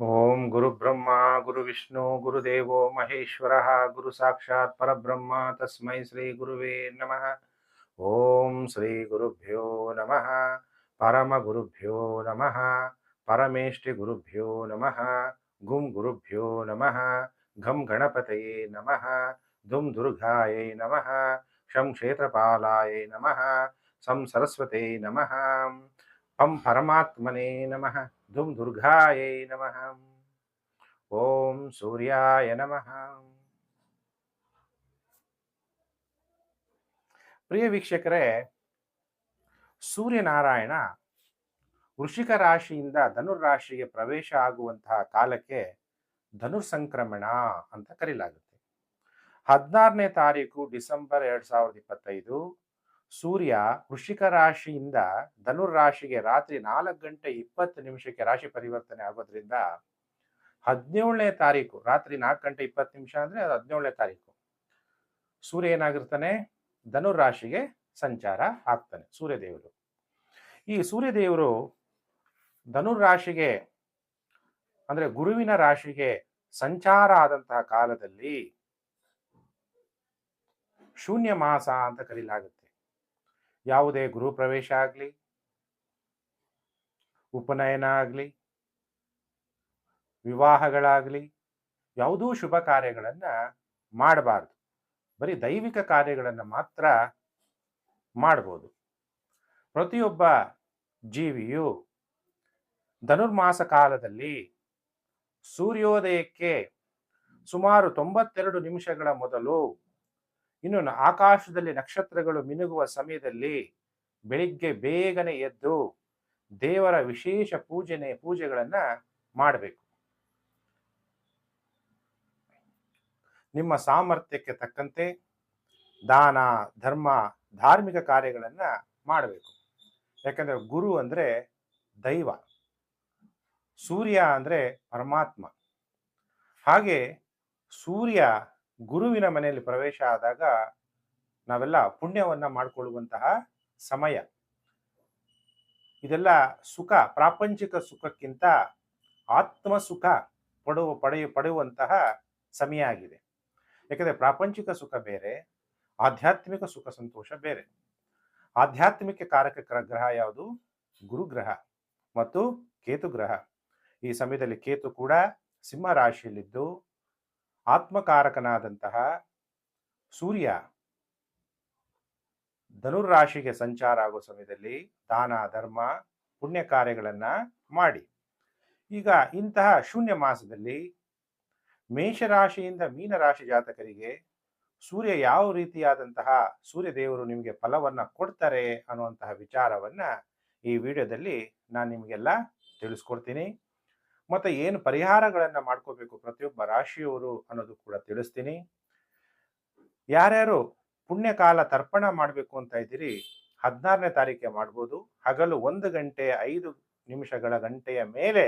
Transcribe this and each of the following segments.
ಓಂ ಗುರು ಬ್ರಹ್ಮ ಗುರು ವಿಷ್ಣು ಗುರುದೇವೋ ಮಹೇಶ್ವರ ಗುರು ಸಾಕ್ಷಾತ್ ಪರಬ್ರಹ್ಮ ತಸ್ಮೈ ಶ್ರೀ ಗುರುವೇ ನಮಃ ಓಂ ಶ್ರೀ ಗುರುಭ್ಯೋ ನಮಃ ಪರಮ ಗುರುಭ್ಯೋ ನಮಃ ಪರಮೇಷ್ಠಿ ಗುರುಭ್ಯೋ ನಮಃ ಗುಂ ಗುರುಭ್ಯೋ ನಮಃ ಘಂ ಗಣಪತಯೇ ನಮಃ ದುಂ ದುರ್ಗಾಯೈ ನಮಃ ಶಂ ಕ್ಷೇತ್ರಪಾಲಾಯ ನಮಃ ಸಂ ಸರಸ್ವತೇ ನಮಃ ಪಂ ಪರಮಾತ್ಮನೇ ನಮಃ ಧುಂ ದುರ್ಗಾಯೈ ನಮಃ ಓಂ ಸೂರ್ಯಾಯ ನಮಃ ಪ್ರಿಯ ವೀಕ್ಷಕರೇ ಸೂರ್ಯನಾರಾಯಣ ವೃಷಿಕ ರಾಶಿಯಿಂದ ಧನುರ್ರಾಶಿಗೆ ಪ್ರವೇಶ ಆಗುವಂತಹ ಕಾಲಕ್ಕೆ ಧನುರ್ ಸಂಕ್ರಮಣ ಅಂತ ಕರೀಲಾಗುತ್ತೆ. ಹದಿನಾರನೇ ತಾರೀಕು ಡಿಸೆಂಬರ್ ಎರಡ್ ಸಾವಿರದ ಇಪ್ಪತ್ತೈದು ಸೂರ್ಯ ವೃಷಿಕ ರಾಶಿಯಿಂದ ಧನುರ್ ರಾಶಿಗೆ ರಾತ್ರಿ ನಾಲ್ಕು ಗಂಟೆ ಇಪ್ಪತ್ತು ನಿಮಿಷಕ್ಕೆ ರಾಶಿ ಪರಿವರ್ತನೆ ಆಗೋದ್ರಿಂದ ಹದಿನೇಳನೇ ತಾರೀಕು, ರಾತ್ರಿ ನಾಲ್ಕು ಗಂಟೆ ಇಪ್ಪತ್ತು ನಿಮಿಷ ಅಂದ್ರೆ ಅದು ಹದಿನೇಳನೇ ತಾರೀಕು. ಸೂರ್ಯ ಏನಾಗಿರ್ತಾನೆ? ಧನುರ್ ರಾಶಿಗೆ ಸಂಚಾರ ಆಗ್ತಾನೆ, ಸೂರ್ಯದೇವರು. ಈ ಸೂರ್ಯದೇವರು ಧನುರ್ ರಾಶಿಗೆ ಅಂದ್ರೆ ಗುರುವಿನ ರಾಶಿಗೆ ಸಂಚಾರ ಆದಂತಹ ಕಾಲದಲ್ಲಿ ಶೂನ್ಯ ಮಾಸ ಅಂತ ಕರೀಲಾಗುತ್ತೆ. ಯಾವುದೇ ಗೃಹ ಪ್ರವೇಶ ಆಗಲಿ, ಉಪನಯನ ಆಗಲಿ, ವಿವಾಹಗಳಾಗಲಿ, ಯಾವುದೂ ಶುಭ ಕಾರ್ಯಗಳನ್ನು ಮಾಡಬಾರ್ದು. ಬರೀ ದೈವಿಕ ಕಾರ್ಯಗಳನ್ನು ಮಾತ್ರ ಮಾಡ್ಬೋದು. ಪ್ರತಿಯೊಬ್ಬ ಜೀವಿಯು ಧನುರ್ಮಾಸ ಕಾಲದಲ್ಲಿ ಸೂರ್ಯೋದಯಕ್ಕೆ ಸುಮಾರು ತೊಂಬತ್ತೆರಡು ನಿಮಿಷಗಳ ಮೊದಲು ಇನ್ನು ಆಕಾಶದಲ್ಲಿ ನಕ್ಷತ್ರಗಳು ಮಿನುಗುವ ಸಮಯದಲ್ಲಿ ಬೆಳಿಗ್ಗೆ ಬೇಗನೆ ಎದ್ದು ದೇವರ ವಿಶೇಷ ಪೂಜನೆ, ಪೂಜೆಗಳನ್ನ ಮಾಡಬೇಕು. ನಿಮ್ಮ ಸಾಮರ್ಥ್ಯಕ್ಕೆ ತಕ್ಕಂತೆ ದಾನ, ಧರ್ಮ, ಧಾರ್ಮಿಕ ಕಾರ್ಯಗಳನ್ನ ಮಾಡಬೇಕು. ಯಾಕಂದ್ರೆ ಗುರು ಅಂದ್ರೆ ದೈವ, ಸೂರ್ಯ ಅಂದ್ರೆ ಪರಮಾತ್ಮ. ಹಾಗೆ ಸೂರ್ಯ ಗುರುವಿನ ಮನೆಯಲ್ಲಿ ಪ್ರವೇಶ ಆದಾಗ ನಾವೆಲ್ಲ ಪುಣ್ಯವನ್ನ ಮಾಡಿಕೊಳ್ಳುವಂತಹ ಸಮಯ. ಇದೆಲ್ಲ ಸುಖ, ಪ್ರಾಪಂಚಿಕ ಸುಖಕ್ಕಿಂತ ಆತ್ಮ ಸುಖ ಪಡುವ, ಪಡೆಯ ಪಡೆಯುವಂತಹ ಸಮಯ ಆಗಿದೆ. ಯಾಕಂದ್ರೆ ಪ್ರಾಪಂಚಿಕ ಸುಖ ಬೇರೆ, ಆಧ್ಯಾತ್ಮಿಕ ಸುಖ ಸಂತೋಷ ಬೇರೆ. ಆಧ್ಯಾತ್ಮಿಕ ಕಾರಕ ಗ್ರಹ ಯಾವುದು? ಗುರುಗ್ರಹ ಮತ್ತು ಕೇತು ಗ್ರಹ ಈ ಸಮಯದಲ್ಲಿ ಕೇತು ಕೂಡ ಸಿಂಹ ರಾಶಿಯಲ್ಲಿದ್ದು ಆತ್ಮಕಾರಕನಾದಂತಹ ಸೂರ್ಯ ಧನುರಾಶಿಗೆ ಸಂಚಾರ ಆಗೋ ಸಮಯದಲ್ಲಿ ದಾನ, ಧರ್ಮ, ಪುಣ್ಯ ಕಾರ್ಯಗಳನ್ನು ಮಾಡಿ. ಈಗ ಇಂತಹ ಶೂನ್ಯ ಮಾಸದಲ್ಲಿ ಮೇಷರಾಶಿಯಿಂದ ಮೀನರಾಶಿ ಜಾತಕರಿಗೆ ಸೂರ್ಯ ಯಾವ ರೀತಿಯಾದಂತಹ ಸೂರ್ಯ ದೇವರು ನಿಮಗೆ ಫಲವನ್ನ ಕೊಡ್ತಾರೆ ಅನ್ನುವಂತಹ ವಿಚಾರವನ್ನ ಈ ವಿಡಿಯೋದಲ್ಲಿ ನಾನು ನಿಮಗೆಲ್ಲ ತಿಳಿಸ್ಕೊಡ್ತೀನಿ. ಮತ್ತೆ ಏನು ಪರಿಹಾರಗಳನ್ನು ಮಾಡ್ಕೋಬೇಕು ಪ್ರತಿಯೊಬ್ಬ ರಾಶಿಯವರು ಅನ್ನೋದು ಕೂಡ ತಿಳಿಸ್ತೀನಿ. ಯಾರ್ಯಾರು ಪುಣ್ಯಕಾಲ ತರ್ಪಣ ಮಾಡಬೇಕು ಅಂತ ಇದ್ದೀರಿ, ಹದಿನಾರನೇ ತಾರೀಕೆ ಮಾಡ್ಬೋದು. ಹಗಲು ಒಂದು ಗಂಟೆ ಐದು ನಿಮಿಷಗಳ ಗಂಟೆಯ ಮೇಲೆ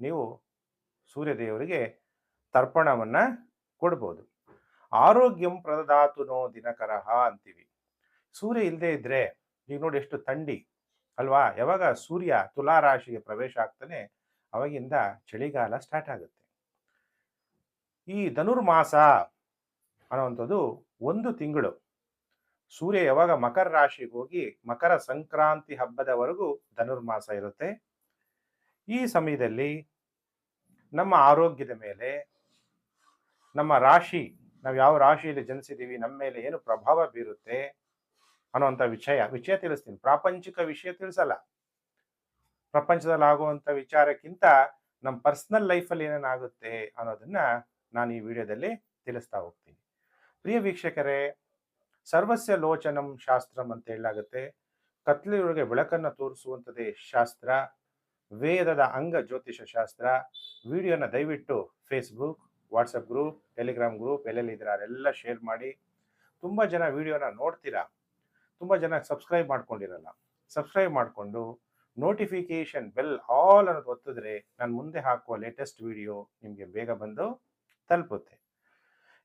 ನೀವು ಸೂರ್ಯದೇವರಿಗೆ ತರ್ಪಣವನ್ನ ಕೊಡ್ಬೋದು. ಆರೋಗ್ಯಂ ಪ್ರದಾತುನೋ ದಿನಕರಹ ಅಂತೀವಿ. ಸೂರ್ಯ ಇಲ್ಲದೆ ಇದ್ರೆ ಈಗ ನೋಡಿ ಎಷ್ಟು ಥಂಡಿ. ಅಲ್ವಾ? ಯಾವಾಗ ಸೂರ್ಯ ತುಲಾ ರಾಶಿಗೆ ಪ್ರವೇಶ ಆಗ್ತಾನೆ ಅವಾಗಿಂದ ಚಳಿಗಾಲ ಸ್ಟಾರ್ಟ್ ಆಗುತ್ತೆ. ಈ ಧನುರ್ಮಾಸ ಅನ್ನುವಂಥದ್ದು ಒಂದು ತಿಂಗಳು. ಸೂರ್ಯ ಯಾವಾಗ ಮಕರ ರಾಶಿಗೆ ಹೋಗಿ ಮಕರ ಸಂಕ್ರಾಂತಿ ಹಬ್ಬದವರೆಗೂ ಧನುರ್ಮಾಸ ಇರುತ್ತೆ. ಈ ಸಮಯದಲ್ಲಿ ನಮ್ಮ ಆರೋಗ್ಯದ ಮೇಲೆ, ನಮ್ಮ ರಾಶಿ, ನಾವು ಯಾವ ರಾಶಿಯಲ್ಲಿ ಜನಿಸಿದ್ದೀವಿ ನಮ್ಮ ಮೇಲೆ ಏನು ಪ್ರಭಾವ ಬೀರುತ್ತೆ ಅನ್ನುವಂಥ ವಿಷಯ ವಿಷಯ ತಿಳಿಸ್ತೀನಿ. ಪ್ರಾಪಂಚಿಕ ವಿಷಯ ತಿಳಿಸಲ್ಲ. ಪ್ರಪಂಚದಲ್ಲಿ ಆಗುವಂಥ ವಿಚಾರಕ್ಕಿಂತ ನಮ್ಮ ಪರ್ಸನಲ್ ಲೈಫಲ್ಲಿ ಏನೇನಾಗುತ್ತೆ ಅನ್ನೋದನ್ನ ನಾನು ಈ ವಿಡಿಯೋದಲ್ಲಿ ತಿಳಿಸ್ತಾ ಹೋಗ್ತೀನಿ. ಪ್ರಿಯ ವೀಕ್ಷಕರೇ, ಸರ್ವಸ್ಯ ಲೋಚನಂ ಶಾಸ್ತ್ರಂ ಅಂತ ಹೇಳಲಾಗುತ್ತೆ. ಕತ್ಲಿಯೊಳಗೆ ಬೆಳಕನ್ನು ತೋರಿಸುವಂಥದ್ದೇ ಶಾಸ್ತ್ರ. ವೇದದ ಅಂಗ ಜ್ಯೋತಿಷ ಶಾಸ್ತ್ರ. ವಿಡಿಯೋನ ದಯವಿಟ್ಟು Facebook WhatsApp group Telegram group ಎಲ್ಲೆಲ್ಲಿ ಇದ್ದೀರಾ ಅಲ್ಲೆಲ್ಲ ಶೇರ್ ಮಾಡಿ. ತುಂಬ ಜನ ವಿಡಿಯೋನ ನೋಡ್ತೀರಾ? ತುಂಬ ಜನ ಸಬ್ಸ್ಕ್ರೈಬ್ ಮಾಡ್ಕೊಂಡಿರಲ್ಲ. ಸಬ್ಸ್ಕ್ರೈಬ್ ಮಾಡಿಕೊಂಡು ನೋಟಿಫಿಕೇಶನ್ ಬೆಲ್ ಆಲ್ ಅನ್ನೋದು ಒತ್ತಿದ್ರೆ ನಾನು ಮುಂದೆ ಹಾಕುವ ಲೇಟೆಸ್ಟ್ ವಿಡಿಯೋ ನಿಮಗೆ ಬೇಗ ಬಂದು ತಲುಪುತ್ತೆ.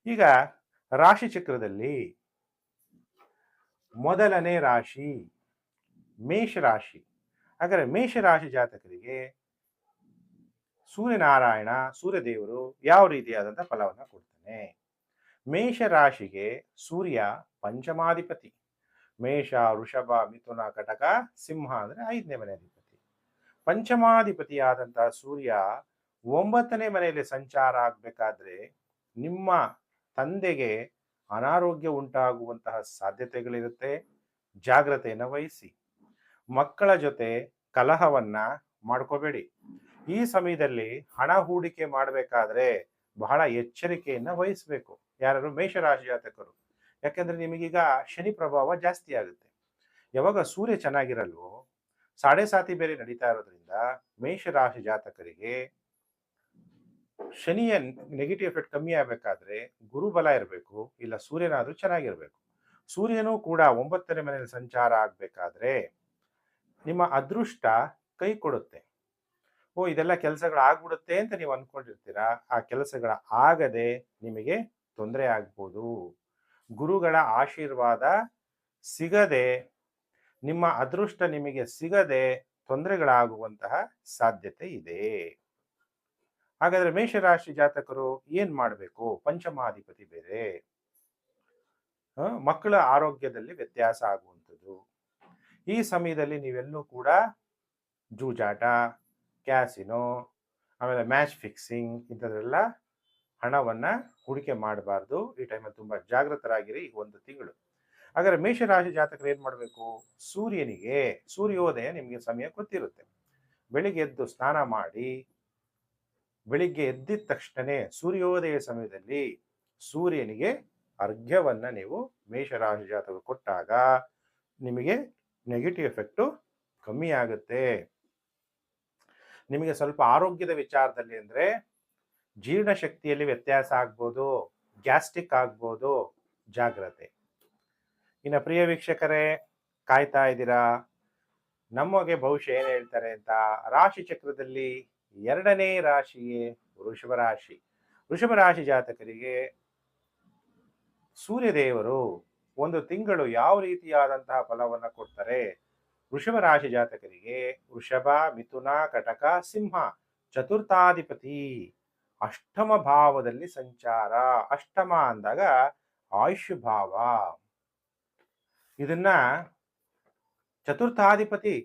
ಈಗ ರಾಶಿ ಚಕ್ರದಲ್ಲಿ ಮೊದಲನೇ ರಾಶಿ ಮೇಷ ರಾಶಿ ಹಾಗಾದ್ರೆ ಮೇಷರಾಶಿ ಜಾತಕರಿಗೆ ಸೂರ್ಯನಾರಾಯಣ, ಸೂರ್ಯದೇವರು ಯಾವ ರೀತಿಯಾದಂಥ ಫಲವನ್ನು ಕೊಡ್ತಾನೆ? ಮೇಷ ರಾಶಿಗೆ ಸೂರ್ಯ ಪಂಚಮಾಧಿಪತಿ. ಮೇಷ, ವೃಷಭ, ಮಿಥುನ, ಕಟಕ, ಸಿಂಹ ಅಂದರೆ ಐದನೇ ಮನೆ ಅಧಿಪತಿ. ಪಂಚಮಾಧಿಪತಿಯಾದಂತಹ ಸೂರ್ಯ ಒಂಬತ್ತನೇ ಮನೆಯಲ್ಲಿ ಸಂಚಾರ ಆಗಬೇಕಾದ್ರೆ ನಿಮ್ಮ ತಂದೆಗೆ ಅನಾರೋಗ್ಯ ಉಂಟಾಗುವಂತಹ ಸಾಧ್ಯತೆಗಳಿರುತ್ತೆ. ಜಾಗ್ರತೆಯನ್ನು ವಹಿಸಿ. ಮಕ್ಕಳ ಜೊತೆ ಕಲಹವನ್ನ ಮಾಡ್ಕೋಬೇಡಿ. ಈ ಸಮಯದಲ್ಲಿ ಹಣ ಹೂಡಿಕೆ ಮಾಡಬೇಕಾದ್ರೆ ಬಹಳ ಎಚ್ಚರಿಕೆಯನ್ನು ವಹಿಸಬೇಕು. ಯಾರು ಮೇಷರಾಶಿ ಜಾತಕರು. ಯಾಕೆಂದ್ರೆ ನಿಮಗೀಗ ಶನಿ ಪ್ರಭಾವ ಜಾಸ್ತಿ ಆಗುತ್ತೆ. ಯಾವಾಗ ಸೂರ್ಯ ಚೆನ್ನಾಗಿರಲ್ವೋ, ಸಾಡೆ ಸಾತಿ ಬೇರೆ ನಡೀತಾ ಇರೋದ್ರಿಂದ ಮೇಷರಾಶಿ ಜಾತಕರಿಗೆ ಶನಿಯ ನೆಗೆಟಿವ್ ಎಫೆಕ್ಟ್ ಕಮ್ಮಿ ಆಗಬೇಕಾದ್ರೆ ಗುರುಬಲ ಇರಬೇಕು, ಇಲ್ಲ ಸೂರ್ಯನಾದರೂ ಚೆನ್ನಾಗಿರಬೇಕು. ಸೂರ್ಯನೂ ಕೂಡ ಒಂಬತ್ತನೇ ಮನೆಯಲ್ಲಿ ಸಂಚಾರ ಆಗಬೇಕಾದ್ರೆ ನಿಮ್ಮ ಅದೃಷ್ಟ ಕೈ ಕೊಡುತ್ತೆ. ಓ, ಇದೆಲ್ಲ ಕೆಲಸಗಳು ಆಗ್ಬಿಡುತ್ತೆ ಅಂತ ನೀವು ಅನ್ಕೊಂಡಿರ್ತೀರಾ? ಆ ಕೆಲಸಗಳ ಆಗದೆ ನಿಮಗೆ ತೊಂದರೆ ಆಗ್ಬೋದು. ಗುರುಗಳ ಆಶೀರ್ವಾದ ಸಿಗದೆ, ನಿಮ್ಮ ಅದೃಷ್ಟ ನಿಮಗೆ ಸಿಗದೆ ತೊಂದರೆಗಳಾಗುವಂತಹ ಸಾಧ್ಯತೆ ಇದೆ. ಹಾಗಾದ್ರೆ ಮೇಷರಾಶಿ ಜಾತಕರು ಏನ್ ಮಾಡಬೇಕು? ಪಂಚಮಾಧಿಪತಿ ಬೇರೆ. ಮಕ್ಕಳ ಆರೋಗ್ಯದಲ್ಲಿ ವ್ಯತ್ಯಾಸ ಆಗುವಂಥದ್ದು. ಈ ಸಮಯದಲ್ಲಿ ನೀವೆಲ್ಲೂ ಕೂಡ ಜೂಜಾಟ, ಕ್ಯಾಸಿನೋ, ಆಮೇಲೆ ಮ್ಯಾಚ್ ಫಿಕ್ಸಿಂಗ್ ಇಂಥದ್ರೆಲ್ಲ ಹಣವನ್ನ ಹೂಡಿಕೆ ಮಾಡಬಾರ್ದು. ಈ ಟೈಮಲ್ಲಿ ತುಂಬ ಜಾಗೃತರಾಗಿರಿ ಈ ಒಂದು ತಿಂಗಳು. ಹಾಗಾದ್ರೆ ಮೇಷರಾಶಿ ಜಾತಕರು ಏನು ಮಾಡಬೇಕು? ಸೂರ್ಯನಿಗೆ ಸೂರ್ಯೋದಯ ನಿಮಗೆ ಸಮಯ ಗೊತ್ತಿರುತ್ತೆ. ಬೆಳಿಗ್ಗೆ ಎದ್ದು ಸ್ನಾನ ಮಾಡಿ, ಬೆಳಿಗ್ಗೆ ಎದ್ದಿದ ತಕ್ಷಣನೇ ಸೂರ್ಯೋದಯ ಸಮಯದಲ್ಲಿ ಸೂರ್ಯನಿಗೆ ಅರ್ಘ್ಯವನ್ನ ನೀವು ಮೇಷರಾಶಿ ಜಾತಕ ಕೊಟ್ಟಾಗ ನಿಮಗೆ ನೆಗೆಟಿವ್ ಎಫೆಕ್ಟು ಕಮ್ಮಿ ಆಗುತ್ತೆ. ನಿಮಗೆ ಸ್ವಲ್ಪ ಆರೋಗ್ಯದ ವಿಚಾರದಲ್ಲಿ ಅಂದ್ರೆ ಜೀರ್ಣಶಕ್ತಿಯಲ್ಲಿ ವ್ಯತ್ಯಾಸ ಆಗ್ಬೋದು, ಗ್ಯಾಸ್ಟ್ರಿಕ್ ಆಗ್ಬೋದು, ಜಾಗ್ರತೆ. ಇನ್ನು ಪ್ರಿಯ ವೀಕ್ಷಕರೇ, ಕಾಯ್ತಾ ಇದ್ದೀರಾ? ನಮಗೆ ಭವಿಷ್ಯ ಏನು ಹೇಳ್ತಾರೆ ಅಂತ, ರಾಶಿ ಚಕ್ರದಲ್ಲಿ ಎರಡನೇ ರಾಶಿಯೇ ವೃಷಭ ರಾಶಿ. ವೃಷಭ ರಾಶಿ ಜಾತಕರಿಗೆ ಸೂರ್ಯದೇವರು ಒಂದು ತಿಂಗಳು ಯಾವ ರೀತಿಯಾದಂತಹ ಫಲವನ್ನು ಕೊಡ್ತಾರೆ? ವೃಷಭ ರಾಶಿ ಜಾತಕರಿಗೆ ವೃಷಭ, ಮಿಥುನ, ಕಟಕ, ಸಿಂಹ, ಚತುರ್ಥಾಧಿಪತಿ. ಅಷ್ಟಮ ಭಾವದಲ್ಲಿ ಸಂಚಾರ. ಅಷ್ಟಮ ಅಂದಾಗ ಆಯುಷ್ ಭಾವ ಇದನ್ನ ಚತುರ್ಥಾಧಿಪತಿ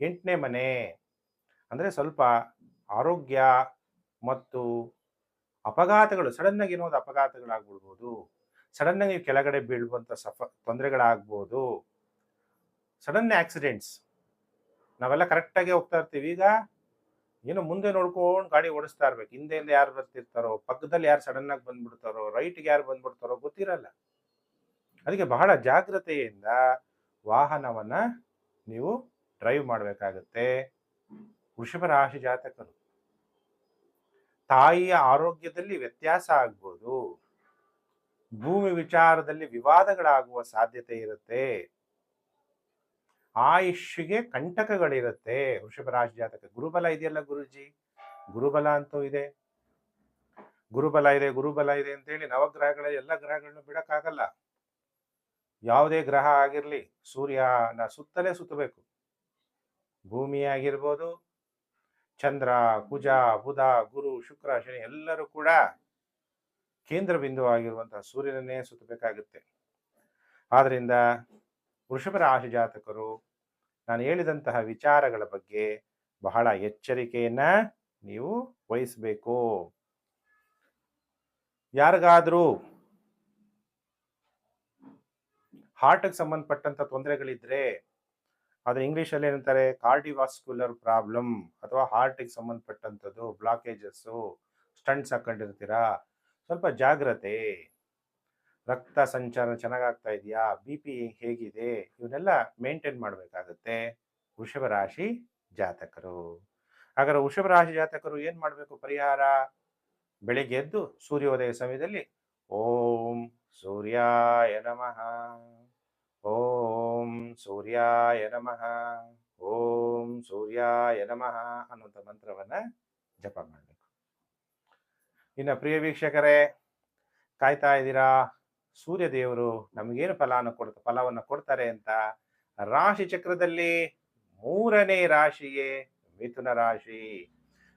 ಎಂಟನೇ ಮನೆ ಅಂದ್ರೆ ಸ್ವಲ್ಪ ಆರೋಗ್ಯ ಮತ್ತು ಅಪಘಾತಗಳು ಸಡನ್ ಆಗಿ ಏನೋ ಅಪಘಾತಗಳಾಗ್ಬಿಡ್ಬೋದು. ಸಡನ್ ಆಗಿ ಕೆಳಗಡೆ ಬೀಳುವಂಥ ಸಫ, ತೊಂದರೆಗಳಾಗ್ಬೋದು. ಸಡನ್ ಆಕ್ಸಿಡೆಂಟ್ಸ್ ನಾವೆಲ್ಲ ಕರೆಕ್ಟಾಗಿ ಹೋಗ್ತಾ ಇರ್ತೀವಿ. ಈಗ ಏನು ಮುಂದೆ ನೋಡ್ಕೊಂಡು ಗಾಡಿ ಓಡಿಸ್ತಾ ಇರ್ಬೇಕು. ಹಿಂದೆಯಿಂದ ಯಾರು ಬರ್ತಿರ್ತಾರೋ, ಪಕ್ಕದಲ್ಲಿ ಯಾರು ಸಡನ್ ಆಗಿ ಬಂದ್ಬಿಡ್ತಾರೋ ರೈಟ್ಗೆ ಯಾರು ಬಂದ್ಬಿಡ್ತಾರೋ ಗೊತ್ತಿರಲ್ಲ. ಅದಕ್ಕೆ ಬಹಳ ಜಾಗ್ರತೆಯಿಂದ ವಾಹನವನ್ನ ನೀವು ಡ್ರೈವ್ ಮಾಡಬೇಕಾಗತ್ತೆ. ವೃಷಭ ರಾಶಿ ಜಾತಕರು. ತಾಯಿಯ ಆರೋಗ್ಯದಲ್ಲಿ ವ್ಯತ್ಯಾಸ ಆಗ್ಬೋದು. ಭೂಮಿ ವಿಚಾರದಲ್ಲಿ ವಿವಾದಗಳಾಗುವ ಸಾಧ್ಯತೆ ಇರುತ್ತೆ. ಆಯುಷ್ಗೆ ಕಂಟಕಗಳಿರುತ್ತೆ. ವೃಷಭ ಜಾತಕ. ಗುರುಬಲ ಇದೆಯಲ್ಲ ಗುರುಜಿ? ಗುರುಬಲ ಅಂತೂ ಇದೆ. ಗುರುಬಲ ಇದೆ ಗುರುಬಲ ಇದೆ ಅಂತೇಳಿ ನವಗ್ರಹಗಳ ಎಲ್ಲ ಗ್ರಹಗಳನ್ನು ಬಿಡಕ್ಕಾಗಲ್ಲ. ಯಾವುದೇ ಗ್ರಹ ಆಗಿರಲಿ ಸೂರ್ಯನ ಸುತ್ತಲೇ ಸುತ್ತಬೇಕು. ಭೂಮಿ ಆಗಿರ್ಬೋದು, ಚಂದ್ರ, ಕುಜ, ಬುಧ, ಗುರು, ಶುಕ್ರ, ಶನಿ ಎಲ್ಲರೂ ಕೂಡ ಕೇಂದ್ರ ಬಿಂದು ಆಗಿರುವಂತಹ ಸೂರ್ಯನನ್ನೇ ಸುತ್ತಬೇಕಾಗುತ್ತೆ. ಆದ್ರಿಂದ ವೃಷಭ ರಾಶಿ ಜಾತಕರು ನಾನು ಹೇಳಿದಂತಹ ವಿಚಾರಗಳ ಬಗ್ಗೆ ಬಹಳ ಎಚ್ಚರಿಕೆಯನ್ನ ನೀವು ವಹಿಸಬೇಕು. ಯಾರಿಗಾದ್ರೂ ಹಾರ್ಟ್ಗೆ ಸಂಬಂಧಪಟ್ಟಂತ ತೊಂದರೆಗಳಿದ್ರೆ ಅದನ್ನ ಇಂಗ್ಲಿಷಲ್ಲಿ ಏನಂತಾರೆ ಕಾರ್ಡಿವಾಸ್ಕ್ಯುಲರ್ ಪ್ರಾಬ್ಲಮ್ ಅಥವಾ ಹಾರ್ಟಿಗೆ ಸಂಬಂಧಪಟ್ಟಂಥದ್ದು ಬ್ಲಾಕೇಜಸ್ಸು ಸ್ಟಂಟ್ಸ್ ಹಾಕೊಂಡಿರ್ತೀರಾ? ಸ್ವಲ್ಪ ಜಾಗ್ರತೆ. ರಕ್ತ ಸಂಚಾರ ಚೆನ್ನಾಗಾಗ್ತಾ ಇದೆಯಾ? ಬಿ ಪಿ ಹೇಗಿದೆ? ಇವನ್ನೆಲ್ಲ ಮೇಂಟೈನ್ ಮಾಡಬೇಕಾಗುತ್ತೆ. ವೃಷಭ ರಾಶಿ ಜಾತಕರು. ಹಾಗಾದ್ರೆ ವೃಷಭ ರಾಶಿ ಜಾತಕರು ಏನು ಮಾಡಬೇಕು ಪರಿಹಾರ? ಬೆಳಿಗ್ಗೆ ಎದ್ದು ಸೂರ್ಯೋದಯ ಸಮಯದಲ್ಲಿ ಓಂ ಸೂರ್ಯಾಯ ನಮಃ. ಓಂ ಸೂರ್ಯಾಯ ನಮಃ. ಓಂ ಸೂರ್ಯಾಯ ನಮಃ ಅನ್ನುವಂಥ ಮಂತ್ರವನ್ನ ಜಪ ಮಾಡಬೇಕು. ಇನ್ನು ಪ್ರಿಯ ವೀಕ್ಷಕರೇ, ಕಾಯ್ತಾ ಇದ್ದೀರಾ? ಸೂರ್ಯ ದೇವರು ನಮಗೇನು ಫಲಾನ ಕೊಡ್ತ, ಫಲವನ್ನು ಕೊಡ್ತಾರೆ ಅಂತ ರಾಶಿ ಚಕ್ರದಲ್ಲಿ ಮೂರನೇ ರಾಶಿಯೇ ಮಿಥುನ ರಾಶಿ.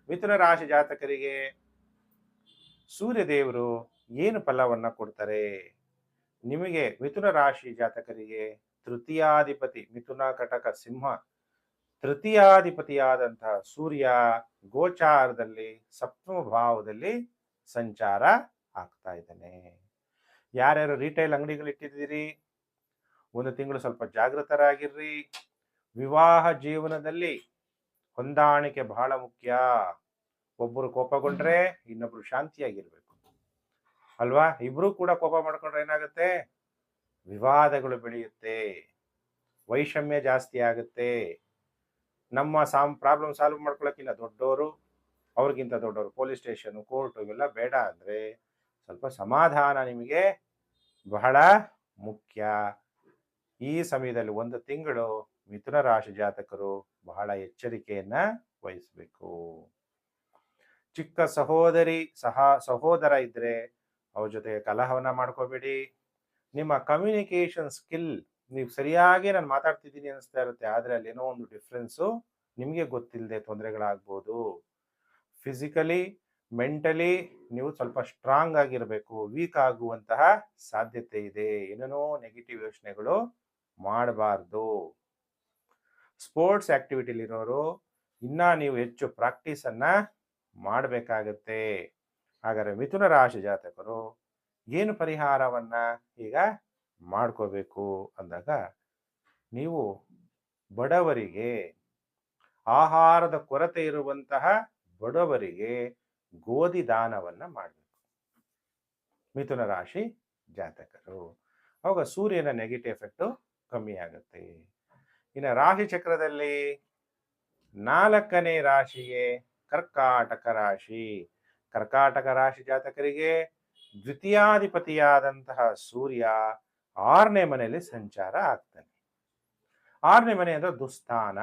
ಮಿಥುನ ರಾಶಿ ಜಾತಕರಿಗೆ ಸೂರ್ಯ ದೇವರು ಏನು ಫಲವನ್ನು ಕೊಡ್ತಾರೆ? ನಿಮಗೆ ಮಿಥುನ ರಾಶಿ ಜಾತಕರಿಗೆ ತೃತೀಯಾಧಿಪತಿ, ಮಿಥುನ ಕಟಕ ಸಿಂಹ ತೃತೀಯಾಧಿಪತಿಯಾದಂತಹ ಸೂರ್ಯ ಗೋಚಾರದಲ್ಲಿ ಸಪ್ತಮ ಭಾವದಲ್ಲಿ ಸಂಚಾರ ಆಗ್ತಾ ಇದ್ದಾನೆ. ಯಾರ್ಯಾರು ರಿಟೈಲ್ ಅಂಗಡಿಗಳು ಇಟ್ಟಿದ್ದೀರಿ? ಒಂದು ತಿಂಗಳು ಸ್ವಲ್ಪ ಜಾಗೃತರಾಗಿರ್ರಿ. ವಿವಾಹ ಜೀವನದಲ್ಲಿ ಹೊಂದಾಣಿಕೆ ಬಹಳ ಮುಖ್ಯ. ಒಬ್ಬರು ಕೋಪಗೊಂಡ್ರೆ ಇನ್ನೊಬ್ರು ಶಾಂತಿಯಾಗಿರ್ಬೇಕು. ಅಲ್ವಾ? ಇಬ್ರು ಕೂಡ ಕೋಪ ಮಾಡ್ಕೊಂಡ್ರೆ ಏನಾಗುತ್ತೆ? ವಿವಾದಗಳು ಬೆಳೆಯುತ್ತೆ. ವೈಷಮ್ಯ ಜಾಸ್ತಿ ಆಗುತ್ತೆ. ನಮ್ಮ ಸಾಮ್ ಪ್ರಾಬ್ಲಮ್ ಸಾಲ್ವ್ ಮಾಡ್ಕೊಳಕ್ಕಿಲ್ಲ ದೊಡ್ಡವರು ಅವ್ರಿಗಿಂತ ದೊಡ್ಡವರು ಪೊಲೀಸ್ ಸ್ಟೇಷನ್ ಕೋರ್ಟು ಇವೆಲ್ಲ ಬೇಡ ಅಂದ್ರೆ ಸ್ವಲ್ಪ ಸಮಾಧಾನ ನಿಮಗೆ ಬಹಳ ಮುಖ್ಯ. ಈ ಸಮಯದಲ್ಲಿ ಒಂದು ತಿಂಗಳು ಮಿಥುನ ರಾಶಿ ಜಾತಕರು ಬಹಳ ಎಚ್ಚರಿಕೆಯನ್ನ ವಹಿಸಬೇಕು. ಚಿಕ್ಕ ಸಹೋದರಿ ಸಹ ಸಹೋದರ ಇದ್ರೆ ಅವ್ರ ಜೊತೆ ಕಲಹವನ್ನ ಮಾಡ್ಕೋಬೇಡಿ. ನಿಮ್ಮ ಕಮ್ಯುನಿಕೇಶನ್ ಸ್ಕಿಲ್ ನೀವು ಸರಿಯಾಗಿ ನಾನು ಮಾತಾಡ್ತಿದ್ದೀನಿ ಅನಿಸ್ತಾ ಇರುತ್ತೆ, ಆದ್ರೆ ಅಲ್ಲಿ ಏನೋ ಒಂದು ಡಿಫ್ರೆನ್ಸು ನಿಮಗೆ ಗೊತ್ತಿಲ್ಲದೆ ತೊಂದರೆಗಳಾಗ್ಬೋದು. ಫಿಸಿಕಲಿ ಮೆಂಟಲಿ ನೀವು ಸ್ವಲ್ಪ ಸ್ಟ್ರಾಂಗ್ ಆಗಿರಬೇಕು ವೀಕ್ ಆಗುವಂತಹ ಸಾಧ್ಯತೆ ಇದೆ. ಏನೇನೋ ನೆಗೆಟಿವ್ ಯೋಚನೆಗಳು ಮಾಡಬಾರ್ದು. ಸ್ಪೋರ್ಟ್ಸ್ ಆಕ್ಟಿವಿಟಿಲಿರೋರು ಇನ್ನ ನೀವು ಹೆಚ್ಚು ಪ್ರಾಕ್ಟೀಸ್ ಅನ್ನ ಮಾಡಬೇಕಾಗತ್ತೆ. ಹಾಗಾದ್ರೆ ಮಿಥುನ ರಾಶಿ ಜಾತಕರು ಏನು ಪರಿಹಾರವನ್ನ ಈಗ ಮಾಡ್ಕೋಬೇಕು ಅಂದಾಗ ನೀವು ಬಡವರಿಗೆ, ಆಹಾರದ ಕೊರತೆ ಇರುವಂತಹ ಬಡವರಿಗೆ ಗೋಧಿ ದಾನವನ್ನ ಮಾಡಬೇಕು. ಮಿಥುನ ರಾಶಿ ಜಾತಕರು. ಅವಾಗ ಸೂರ್ಯನ ನೆಗೆಟಿವ್ ಎಫೆಕ್ಟು ಕಮ್ಮಿ ಆಗುತ್ತೆ. ಇನ್ನು ರಾಶಿ ಚಕ್ರದಲ್ಲಿ ನಾಲ್ಕನೇ ರಾಶಿಗೆ ಕರ್ಕಾಟಕ ರಾಶಿ. ಕರ್ಕಾಟಕ ರಾಶಿ ಜಾತಕರಿಗೆ ದ್ವಿತೀಯಾಧಿಪತಿಯಾದಂತಹ ಸೂರ್ಯ ಆರನೇ ಮನೆಯಲ್ಲಿ ಸಂಚಾರ ಆಗ್ತಾನೆ. ಆರನೇ ಮನೆ ಅಂದ್ರೆ ದುಸ್ಥಾನ.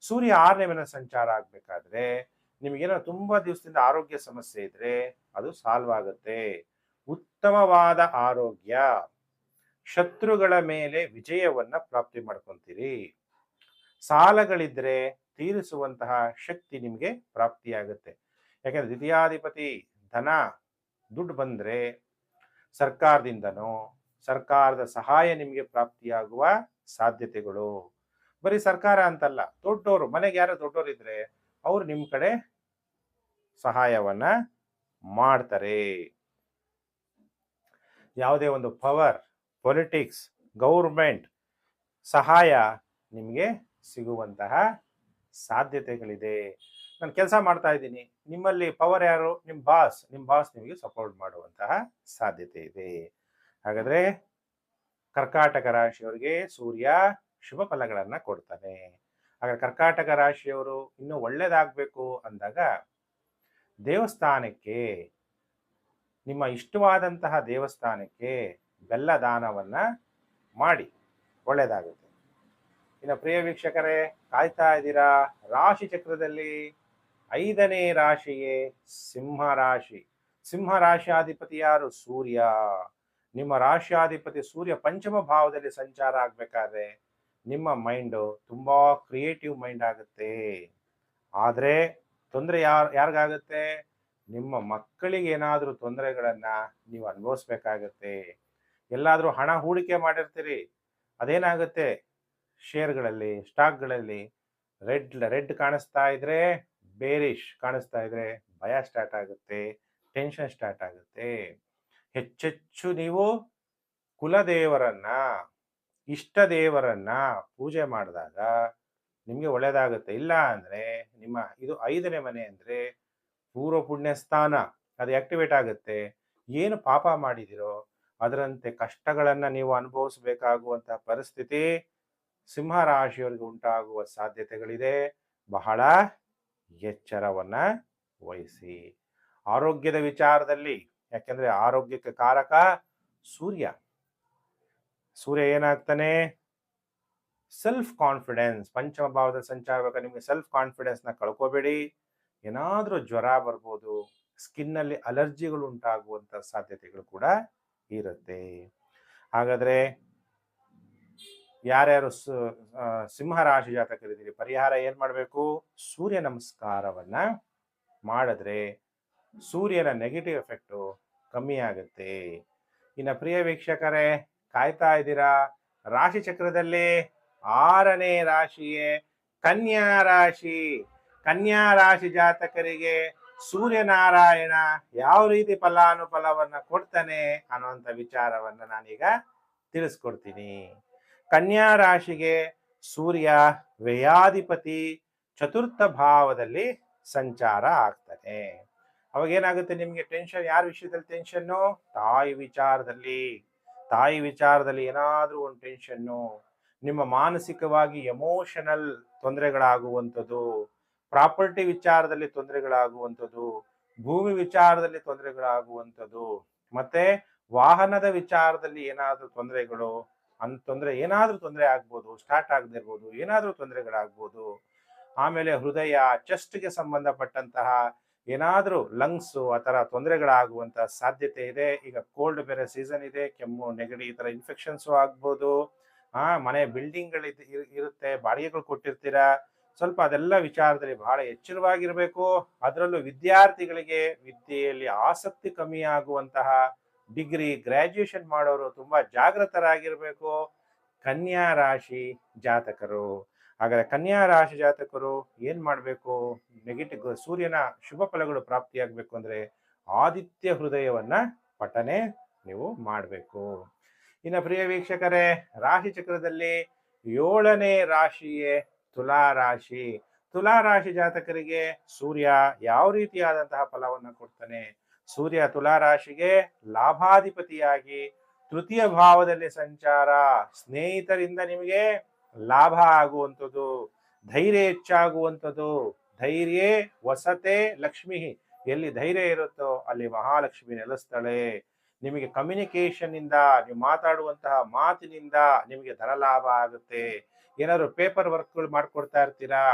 ಸೂರ್ಯ ಆರನೇ ಮನೆ ಸಂಚಾರ ಆಗ್ಬೇಕಾದ್ರೆ ನಿಮಗೇನೋ ತುಂಬಾ ದಿವಸದಿಂದ ಆರೋಗ್ಯ ಸಮಸ್ಯೆ ಇದ್ರೆ ಅದು ಸಾಲ್ವ್ ಆಗುತ್ತೆ. ಉತ್ತಮವಾದ ಆರೋಗ್ಯ. ಶತ್ರುಗಳ ಮೇಲೆ ವಿಜಯವನ್ನ ಪ್ರಾಪ್ತಿ ಮಾಡ್ಕೊಂತೀರಿ. ಸಾಲಗಳಿದ್ರೆ ತೀರಿಸುವಂತಹ ಶಕ್ತಿ ನಿಮಗೆ ಪ್ರಾಪ್ತಿಯಾಗುತ್ತೆ. ಯಾಕಂದ್ರೆ ದ್ವಿತೀಯಾಧಿಪತಿ ಧನ, ದುಡ್ಡು ಬಂದ್ರೆ ಸರ್ಕಾರದಿಂದನೋ, ಸರ್ಕಾರದ ಸಹಾಯ ನಿಮಗೆ ಪ್ರಾಪ್ತಿಯಾಗುವ ಸಾಧ್ಯತೆಗಳು. ಬರೀ ಸರ್ಕಾರ ಅಂತಲ್ಲ ದೊಡ್ಡವರು ಮನೆಗೆ ಯಾರೋ ದೊಡ್ಡವರು ಇದ್ರೆ ಅವ್ರು ನಿಮ್ಮ ಕಡೆ ಸಹಾಯವನ್ನ ಮಾಡ್ತಾರೆ. ಯಾವುದೇ ಒಂದು ಪವರ್ ಪೊಲಿಟಿಕ್ಸ್ ಗೌರ್ಮೆಂಟ್ ಸಹಾಯ ನಿಮಗೆ ಸಿಗುವಂತಹ ಸಾಧ್ಯತೆಗಳಿದೆ. ನಾನು ಕೆಲಸ ಮಾಡ್ತಾ ಇದ್ದೀನಿ. ನಿಮ್ಮಲ್ಲಿ ಪವರ್ ಯಾರು? ನಿಮ್ಮ ಬಾಸ್ ನಿಮ್ಮ ಬಾಸ್ ನಿಮಗೆ ಸಪೋರ್ಟ್ ಮಾಡುವಂತಹ ಸಾಧ್ಯತೆ ಇದೆ. ಹಾಗಾದರೆ ಕರ್ಕಾಟಕ ರಾಶಿಯವರಿಗೆ ಸೂರ್ಯ ಶುಭ ಫಲಗಳನ್ನು ಕೊಡ್ತಾನೆ. ಹಾಗಾದ್ರೆ ಕರ್ಕಾಟಕ ರಾಶಿಯವರು ಇನ್ನೂ ಒಳ್ಳೇದಾಗಬೇಕು ಅಂದಾಗ ದೇವಸ್ಥಾನಕ್ಕೆ, ನಿಮ್ಮ ಇಷ್ಟವಾದಂತಹ ದೇವಸ್ಥಾನಕ್ಕೆ ಬೆಲ್ಲ ದಾನವನ್ನು ಮಾಡಿ. ಒಳ್ಳೆಯದಾಗುತ್ತೆ ಇನ್ನು ಪ್ರಿಯ ವೀಕ್ಷಕರೇ, ಕಾಯ್ತಾ ಇದ್ದೀರಾ? ರಾಶಿ ಚಕ್ರದಲ್ಲಿ ಐದನೇ ರಾಶಿಯೇ ಸಿಂಹ ರಾಶಿ. ಸಿಂಹ ರಾಶಿಯಾಧಿಪತಿ ಯಾರು? ಸೂರ್ಯ. ನಿಮ್ಮ ರಾಶಿಯಾಧಿಪತಿ ಸೂರ್ಯ ಪಂಚಮ ಭಾವದಲ್ಲಿ ಸಂಚಾರ ಆಗ್ಬೇಕಾದ್ರೆ ನಿಮ್ಮ ಮೈಂಡು ತುಂಬಾ ಕ್ರಿಯೇಟಿವ್ ಮೈಂಡ್ ಆಗುತ್ತೆ. ಆದ್ರೆ ತೊಂದರೆ ಯಾರು, ಯಾರಿಗಾಗುತ್ತೆ? ನಿಮ್ಮ ಮಕ್ಕಳಿಗೆ ಏನಾದರೂ ತೊಂದರೆಗಳನ್ನು ನೀವು ಅನುಭವಿಸ್ಬೇಕಾಗತ್ತೆ. ಎಲ್ಲಾದ್ರೂ ಹಣ ಹೂಡಿಕೆ ಮಾಡಿರ್ತೀರಿ. ಅದೇನಾಗುತ್ತೆ? ಶೇರ್ಗಳಲ್ಲಿ ಸ್ಟಾಕ್ಗಳಲ್ಲಿ ರೆಡ್ ರೆಡ್ ಕಾಣಿಸ್ತಾ ಇದ್ರೆ ಬೇರಿಶ್ ಕಾಣಿಸ್ತಾ ಇದ್ರೆ ಭಯ ಸ್ಟಾರ್ಟ್ ಆಗುತ್ತೆ ಟೆನ್ಷನ್ ಸ್ಟಾರ್ಟ್ ಆಗುತ್ತೆ. ಹೆಚ್ಚೆಚ್ಚು ನೀವು ಕುಲದೇವರನ್ನ ಇಷ್ಟ ದೇವರನ್ನ ಪೂಜೆ ಮಾಡಿದಾಗ ನಿಮಗೆ ಒಳ್ಳೇದಾಗುತ್ತೆ. ಇಲ್ಲ ಅಂದ್ರೆ ನಿಮ್ಮ ಇದು ಐದನೇ ಮನೆ ಅಂದರೆ ಪೂರ್ವ ಪುಣ್ಯ ಸ್ಥಾನ ಅದು ಆಕ್ಟಿವೇಟ್ ಆಗುತ್ತೆ. ಏನು ಪಾಪ ಮಾಡಿದಿರೋ ಅದರಂತೆ ಕಷ್ಟಗಳನ್ನು ನೀವು ಅನುಭವಿಸಬೇಕಾಗುವಂತಹ ಪರಿಸ್ಥಿತಿ ಸಿಂಹ ರಾಶಿಯವರಿಗೆ ಉಂಟಾಗುವ ಸಾಧ್ಯತೆಗಳಿದೆ. ಬಹಳ ಎಚ್ಚರವನ್ನ ವಹಿಸಿ. ಆರೋಗ್ಯದ ವಿಚಾರದಲ್ಲಿ, ಯಾಕೆಂದ್ರೆ ಆರೋಗ್ಯಕ್ಕೆ ಕಾರಕ ಸೂರ್ಯ. ಸೂರ್ಯ ಏನಾಗ್ತಾನೆ? ಸೆಲ್ಫ್ ಕಾನ್ಫಿಡೆನ್ಸ್ ಪಂಚಮ ಭಾವದ ಸಂಚಾರ ನಿಮಗೆ ಸೆಲ್ಫ್ ಕಾನ್ಫಿಡೆನ್ಸ್ನ ಕಳ್ಕೋಬೇಡಿ. ಏನಾದ್ರೂ ಜ್ವರ ಬರ್ಬೋದು ಸ್ಕಿನ್ ಅಲ್ಲಿ ಅಲರ್ಜಿಗಳು ಉಂಟಾಗುವಂಥ ಸಾಧ್ಯತೆಗಳು ಕೂಡ ಇರುತ್ತೆ. ಹಾಗಾದ್ರೆ ಯಾರ್ಯಾರು ಸಿಂಹ ರಾಶಿ ಜಾತಕರಿದ್ದೀರಿ, ಪರಿಹಾರ ಏನ್ ಮಾಡಬೇಕು? ಸೂರ್ಯ ನಮಸ್ಕಾರವನ್ನ ಮಾಡಿದ್ರೆ ಸೂರ್ಯನ ನೆಗೆಟಿವ್ ಎಫೆಕ್ಟು ಕಮ್ಮಿ ಆಗುತ್ತೆ. ಇನ್ನು ಪ್ರಿಯ ವೀಕ್ಷಕರೇ ಕಾಯ್ತಾ ಇದ್ದೀರಾ? ರಾಶಿ ಚಕ್ರದಲ್ಲಿ ಆರನೇ ರಾಶಿಯೇ ಕನ್ಯಾ ರಾಶಿ. ಕನ್ಯಾ ರಾಶಿ ಜಾತಕರಿಗೆ ಸೂರ್ಯನಾರಾಯಣ ಯಾವ ರೀತಿ ಫಲಾನುಫಲವನ್ನ ಕೊಡ್ತಾನೆ ಅನ್ನುವಂಥ ವಿಚಾರವನ್ನ ನಾನೀಗ ತಿಳಿಸ್ಕೊಡ್ತೀನಿ. ಕನ್ಯಾ ರಾಶಿಗೆ ಸೂರ್ಯ ವ್ಯಯಾಧಿಪತಿ ಚತುರ್ಥ ಭಾವದಲ್ಲಿ ಸಂಚಾರ ಆಗ್ತಾನೆ. ಅವಾಗ ಏನಾಗುತ್ತೆ ನಿಮ್ಗೆ ಟೆನ್ಷನ್ ಯಾರ ವಿಷಯದಲ್ಲಿ ಟೆನ್ಷನ್ನು ತಾಯಿ ವಿಚಾರದಲ್ಲಿ. ತಾಯಿ ವಿಚಾರದಲ್ಲಿ ಏನಾದರೂ ಒಂದು ಟೆನ್ಷನ್ನು ನಿಮ್ಮ ಮಾನಸಿಕವಾಗಿ ಎಮೋಷನಲ್ ತೊಂದರೆಗಳಾಗುವಂಥದ್ದು ಪ್ರಾಪರ್ಟಿ ವಿಚಾರದಲ್ಲಿ ತೊಂದರೆಗಳಾಗುವಂಥದ್ದು, ಭೂಮಿ ವಿಚಾರದಲ್ಲಿ ತೊಂದರೆಗಳಾಗುವಂಥದ್ದು, ಮತ್ತೆ ವಾಹನದ ವಿಚಾರದಲ್ಲಿ ಏನಾದರೂ ತೊಂದರೆಗಳು ಅಂತ ತೊಂದರೆ, ಏನಾದ್ರೂ ತೊಂದರೆ ಆಗ್ಬೋದು ಸ್ಟಾರ್ಟ್ ಆಗದಿರ್ಬೋದು, ಏನಾದ್ರೂ ತೊಂದರೆಗಳಾಗ್ಬೋದು, ಆಮೇಲೆ ಹೃದಯ ಚೆಸ್ಟ್ಗೆ ಸಂಬಂಧಪಟ್ಟಂತಹ ಏನಾದ್ರೂ ಲಂಗ್ಸ್ ಆ ಥರ ತೊಂದರೆಗಳಾಗುವಂಥ ಸಾಧ್ಯತೆ ಇದೆ, ಈಗ ಕೋಲ್ಡ್ ಬೇರೆ ಸೀಸನ್ ಇದೆ, ಕೆಮ್ಮು, ನೆಗಡಿ ಈ ಥರ ಇನ್ಫೆಕ್ಷನ್ಸು ಆಗ್ಬೋದು, ಆ, ಮನೆ ಬಿಲ್ಡಿಂಗ್ಗಳು ಇರುತ್ತೆ, ಬಾಡಿಗೆಗಳು ಕೊಟ್ಟಿರ್ತೀರಾ, ಸ್ವಲ್ಪ ಅದೆಲ್ಲ ವಿಚಾರದಲ್ಲಿ ಬಹಳ ಎಚ್ಚರವಾಗಿರಬೇಕು, ಅದರಲ್ಲೂ ವಿದ್ಯಾರ್ಥಿಗಳಿಗೆ ವಿದ್ಯೆಯಲ್ಲಿ ಆಸಕ್ತಿ ಕಮ್ಮಿ ಆಗುವಂತಹ ಡಿಗ್ರಿ ಗ್ರಾಜ್ಯುಯೇಷನ್ ಮಾಡೋರು ತುಂಬಾ ಜಾಗೃತರಾಗಿರಬೇಕು ಕನ್ಯಾ ರಾಶಿ ಜಾತಕರು. ಹಾಗಾದ್ರೆ ಕನ್ಯಾ ರಾಶಿ ಜಾತಕರು ಏನ್ ಮಾಡ್ಬೇಕು? ನೆಗೆಟಿವ್ ಸೂರ್ಯನ ಶುಭ ಫಲಗಳು ಪ್ರಾಪ್ತಿಯಾಗಬೇಕು ಅಂದ್ರೆ ಆದಿತ್ಯ ಹೃದಯವನ್ನ ಪಠನೆ ನೀವು ಮಾಡಬೇಕು. ಇನ್ನು ಪ್ರಿಯ ವೀಕ್ಷಕರೇ, ರಾಶಿ ಚಕ್ರದಲ್ಲಿ ಏಳನೇ ರಾಶಿಯೇ ತುಲಾ ರಾಶಿ. ತುಲಾ ರಾಶಿ ಜಾತಕರಿಗೆ ಸೂರ್ಯ ಯಾವ ರೀತಿಯಾದಂತಹ ಫಲವನ್ನು ಕೊಡ್ತಾನೆ? ಸೂರ್ಯ ತುಲಾ ರಾಶಿಗೆ ಲಾಭಾಧಿಪತಿಯಾಗಿ, ತೃತೀಯ ಭಾವದಲ್ಲಿ ಸಂಚಾರ, ಸ್ನೇಹಿತರಿಂದ ನಿಮಗೆ ಲಾಭ ಆಗುವಂಥದ್ದು, ಧೈರ್ಯ ಹೆಚ್ಚಾಗುವಂಥದ್ದು, ಧೈರ್ಯ ವಸತೆ ಲಕ್ಷ್ಮಿ. ಎಲ್ಲಿ ಧೈರ್ಯ ಇರುತ್ತೋ ಅಲ್ಲಿ ಮಹಾಲಕ್ಷ್ಮಿ ನೆಲೆಸ್ತಾಳೆ. ನಿಮಗೆ ಕಮ್ಯುನಿಕೇಶನ್ ಇಂದ ನೀವು ಮಾತಾಡುವಂತಹ ಮಾತಿನಿಂದ ನಿಮಗೆ ಧನ ಲಾಭ ಆಗುತ್ತೆ. ಏನಾದ್ರು ಪೇಪರ್ ವರ್ಕ್ಗಳು ಮಾಡ್ಕೊಡ್ತಾ ಇರ್ತೀರಾ?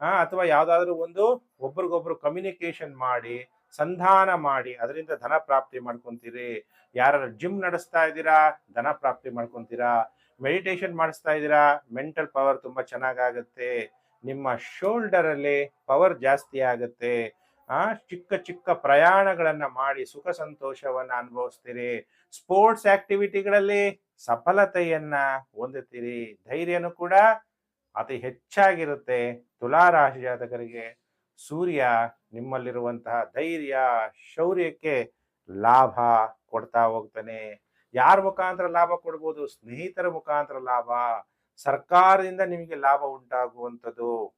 ಅಥವಾ ಯಾವುದಾದ್ರೂ ಒಂದು ಒಬ್ರಿಗೊಬ್ರು ಕಮ್ಯುನಿಕೇಶನ್ ಮಾಡಿ, ಸಂಧಾನ ಮಾಡಿ, ಅದರಿಂದ ಧನ ಪ್ರಾಪ್ತಿ ಮಾಡ್ಕೊಂತೀರಿ. ಯಾರು ಜಿಮ್ ನಡೆಸ್ತಾ ಇದ್ದೀರಾ, ಧನ ಪ್ರಾಪ್ತಿ ಮಾಡ್ಕೊಂತೀರಾ? ಮೆಡಿಟೇಷನ್ ಮಾಡಿಸ್ತಾ ಇದ್ದೀರಾ? ಮೆಂಟಲ್ ಪವರ್ ತುಂಬ ಚೆನ್ನಾಗಾಗುತ್ತೆ. ನಿಮ್ಮ ಶೋಲ್ಡರ್ ಅಲ್ಲಿ ಪವರ್ ಜಾಸ್ತಿ ಆಗುತ್ತೆ. ಆ, ಚಿಕ್ಕ ಚಿಕ್ಕ ಪ್ರಯಾಣಗಳನ್ನು ಮಾಡಿ ಸುಖ ಸಂತೋಷವನ್ನು ಅನುಭವಿಸ್ತೀರಿ. ಸ್ಪೋರ್ಟ್ಸ್ ಆಕ್ಟಿವಿಟಿಗಳಲ್ಲಿ ಸಫಲತೆಯನ್ನ ಹೊಂದುತ್ತೀರಿ. ಧೈರ್ಯನೂ ಕೂಡ ಅತಿ ಹೆಚ್ಚಾಗಿರುತ್ತೆ. ತುಲಾರಾಶಿ ಜಾತಕರಿಗೆ ಸೂರ್ಯ ನಿಮ್ಮಲ್ಲಿರುವಂತಹ ಧೈರ್ಯ, ಶೌರ್ಯಕ್ಕೆ ಲಾಭ ಕೊಡ್ತಾ ಹೋಗ್ತಾನೆ. ಯಾರ ಮುಖಾಂತರ ಲಾಭ ಕೊಡ್ಬೋದು? ಸ್ನೇಹಿತರ ಮುಖಾಂತರ ಲಾಭ. ಸರ್ಕಾರದಿಂದ ನಿಮಗೆ ಲಾಭ ಉಂಟಾಗುವಂಥದ್ದು.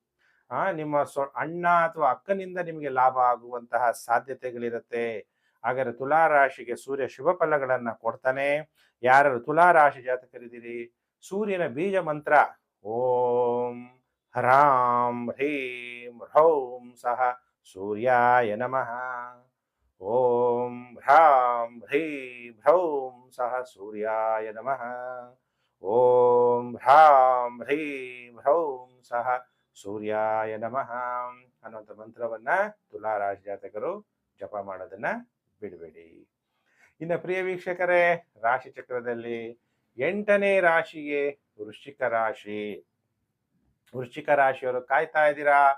ಆ, ನಿಮ್ಮ ಸೊ ಅಣ್ಣ ಅಥವಾ ಅಕ್ಕನಿಂದ ನಿಮಗೆ ಲಾಭ ಆಗುವಂತಹ ಸಾಧ್ಯತೆಗಳಿರುತ್ತೆ. ಹಾಗಾದ್ರೆ ತುಲಾ ರಾಶಿಗೆ ಸೂರ್ಯ ಶುಭ ಫಲಗಳನ್ನ ಕೊಡ್ತಾನೆ. ಯಾರು ತುಲಾ ರಾಶಿ ಜಾತಕರಿದ್ದೀರಿ? ಸೂರ್ಯನ ಬೀಜ ಮಂತ್ರ. ಓಂ ಹ್ರಾಂ ಹ್ರೀಂ ಹ್ರೌಂ ಸಹ ಸೂರ್ಯಾಯ ನಮಃ. ಓಂ ಹ್ರಾಂ ಹ್ರೀಂ ಹ್ರೌಂ ಸಹ ಸೂರ್ಯಾಯ ನಮಃ. ಓಂ ಹ್ರಾಂ ಹ್ರೀಂ ಹ್ರೌಂ ಸಹ ಸೂರ್ಯಾಯ ನಮಃ ಅನ್ನುವಂಥ ಮಂತ್ರವನ್ನ ರಾಶಿ ಜಾತಕರು ಜಪ ಮಾಡೋದನ್ನ ಬಿಡಬೇಡಿ. ಇನ್ನು ಪ್ರಿಯ ವೀಕ್ಷಕರೇ, ರಾಶಿ ಚಕ್ರದಲ್ಲಿ ಎಂಟನೇ ರಾಶಿಗೆ ವೃಶ್ಚಿಕ ರಾಶಿ. ವೃಶ್ಚಿಕ ರಾಶಿಯವರು ಕಾಯ್ತಾ ಇದ್ದೀರಾ?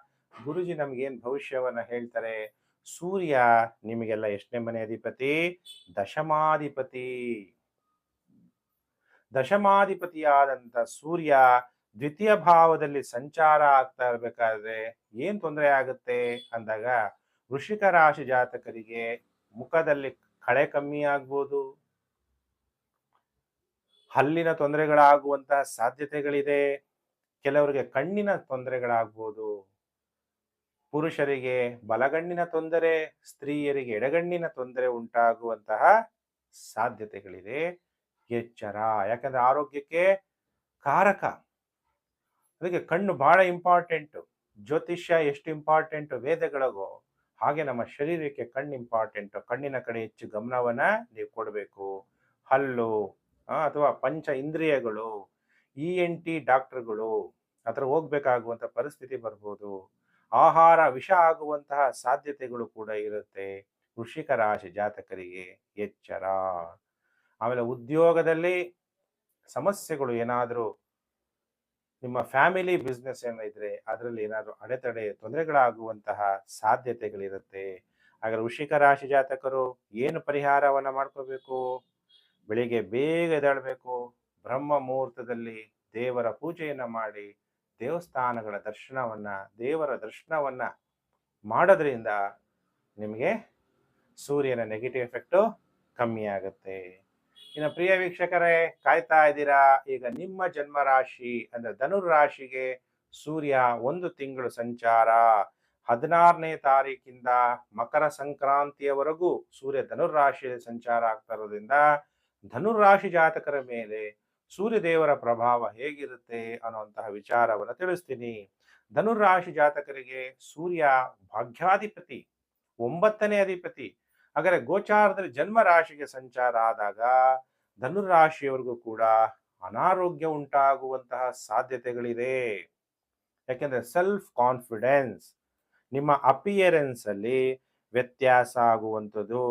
ಗುರುಜಿ ನಮ್ಗೇನು ಭವಿಷ್ಯವನ್ನ ಹೇಳ್ತಾರೆ? ಸೂರ್ಯ ನಿಮಗೆಲ್ಲ ಎಷ್ಟನೇ ಮನೆ ಅಧಿಪತಿ? ದಶಮಾಧಿಪತಿ. ದಶಮಾಧಿಪತಿಯಾದಂತ ಸೂರ್ಯ ದ್ವಿತೀಯ ಭಾವದಲ್ಲಿ ಸಂಚಾರ ಆಗ್ತಾ ಇರಬೇಕಾದ್ರೆ ಏನ್ ತೊಂದರೆ ಆಗುತ್ತೆ? ಅಂದಾಗ ವೃಷಿಕ ರಾಶಿ ಜಾತಕರಿಗೆ ಮುಖದಲ್ಲಿ ಕಳೆ ಕಮ್ಮಿ ಆಗ್ಬೋದು. ಹಲ್ಲಿನ ತೊಂದರೆಗಳಾಗುವಂತಹ ಸಾಧ್ಯತೆಗಳಿದೆ. ಕೆಲವರಿಗೆ ಕಣ್ಣಿನ ತೊಂದರೆಗಳಾಗ್ಬೋದು. ಪುರುಷರಿಗೆ ಬಲಗಣ್ಣಿನ ತೊಂದರೆ, ಸ್ತ್ರೀಯರಿಗೆ ಎಡಗಣ್ಣಿನ ತೊಂದರೆ ಉಂಟಾಗುವಂತಹ ಸಾಧ್ಯತೆಗಳಿದೆ. ಎಚ್ಚರ, ಯಾಕಂದ್ರೆ ಆರೋಗ್ಯಕ್ಕೆ ಕಾರಕ. ಅದಕ್ಕೆ ಕಣ್ಣು ಬಹಳ ಇಂಪಾರ್ಟೆಂಟ್. ಜ್ಯೋತಿಷ್ಯ ಎಷ್ಟು ಇಂಪಾರ್ಟೆಂಟ್? ವೇದಗಳಿಗೋ. ಹಾಗೆ ನಮ್ಮ ಶರೀರಕ್ಕೆ ಕಣ್ಣು ಇಂಪಾರ್ಟೆಂಟ್. ಕಣ್ಣಿನ ಕಡೆ ಹೆಚ್ಚು ಗಮನವನ್ನ ನೀವು ಕೊಡಬೇಕು. ಹಲ್ಲು ಅಥವಾ ಪಂಚ ಇಂದ್ರಿಯಗಳು ಇ ಎನ್ ಟಿ ಡಾಕ್ಟರ್ಗಳು ಹತ್ರ ಹೋಗ್ಬೇಕಾಗುವಂಥ ಪರಿಸ್ಥಿತಿ ಬರ್ಬೋದು. ಆಹಾರ ವಿಷ ಆಗುವಂತಹ ಸಾಧ್ಯತೆಗಳು ಕೂಡ ಇರುತ್ತೆ. ವೃಷಿಕ ರಾಶಿ ಜಾತಕರಿಗೆ ಎಚ್ಚರ. ಆಮೇಲೆ ಉದ್ಯೋಗದಲ್ಲಿ ಸಮಸ್ಯೆಗಳು ಏನಾದರೂ ನಿಮ್ಮ ಫ್ಯಾಮಿಲಿ ಬಿಸ್ನೆಸ್ ಏನಿದ್ರೆ ಅದರಲ್ಲಿ ಏನಾದರೂ ಅಡೆತಡೆ, ತೊಂದರೆಗಳಾಗುವಂತಹ ಸಾಧ್ಯತೆಗಳಿರುತ್ತೆ. ಹಾಗಾದ್ರೆ ವೃಷಿಕ ರಾಶಿ ಜಾತಕರು ಏನು ಪರಿಹಾರವನ್ನ ಮಾಡ್ಕೋಬೇಕು? ಬೆಳಿಗ್ಗೆ ಬೇಗ ಎದ್ದೇಳಬೇಕು. ಬ್ರಹ್ಮ ಮುಹೂರ್ತದಲ್ಲಿ ದೇವರ ಪೂಜೆಯನ್ನು ಮಾಡಿ ದೇವಸ್ಥಾನಗಳ ದರ್ಶನವನ್ನು, ದೇವರ ದರ್ಶನವನ್ನು ಮಾಡೋದ್ರಿಂದ ನಿಮಗೆ ಸೂರ್ಯನ ನೆಗೆಟಿವ್ ಎಫೆಕ್ಟು ಕಮ್ಮಿ ಆಗುತ್ತೆ. ಇನ್ನು ಪ್ರಿಯ ವೀಕ್ಷಕರೇ, ಕಾಯ್ತಾ ಇದ್ದೀರಾ? ಈಗ ನಿಮ್ಮ ಜನ್ಮ ರಾಶಿ ಅಂದರೆ ಧನುರ್ ರಾಶಿಗೆ ಸೂರ್ಯ ಒಂದು ತಿಂಗಳು ಸಂಚಾರ. ಹದಿನಾರನೇ ತಾರೀಕಿಂದ ಮಕರ ಸಂಕ್ರಾಂತಿಯವರೆಗೂ ಸೂರ್ಯ ಧನುರ್ ರಾಶಿಯಲ್ಲಿ ಸಂಚಾರ ಆಗ್ತಾ ಇರೋದ್ರಿಂದ ಧನುರ್ ರಾಶಿ ಜಾತಕರ ಮೇಲೆ ಸೂರ್ಯ ದೇವರ ಪ್ರಭಾವ ಹೇಗಿರುತ್ತೆ ಅನ್ನುವಂತಹ ವಿಚಾರವನ್ನು ತಿಳಿಸ್ತೀನಿ. ಧನುರಾಶಿ ರಾಶಿ ಜಾತಕರಿಗೆ ಸೂರ್ಯ ಭಾಗ್ಯಾಧಿಪತಿ, ಒಂಬತ್ತನೇ ಅಧಿಪತಿ. ಹಾಗಾದ್ರೆ ಗೋಚಾರದಲ್ಲಿ ಜನ್ಮ ರಾಶಿಗೆ ಸಂಚಾರ ಆದಾಗ ಧನುರಾಶಿಯವರಿಗೂ ಕೂಡ ಅನಾರೋಗ್ಯ ಉಂಟಾಗುವಂತಹ ಸಾಧ್ಯತೆಗಳಿದೆ. ಯಾಕೆಂದ್ರೆ ಸೆಲ್ಫ್ ಕಾನ್ಫಿಡೆನ್ಸ್ ನಿಮ್ಮ ಅಪಿಯರೆನ್ಸ್ ಅಲ್ಲಿ ವ್ಯತ್ಯಾಸ ಆಗುವಂಥದ್ದು.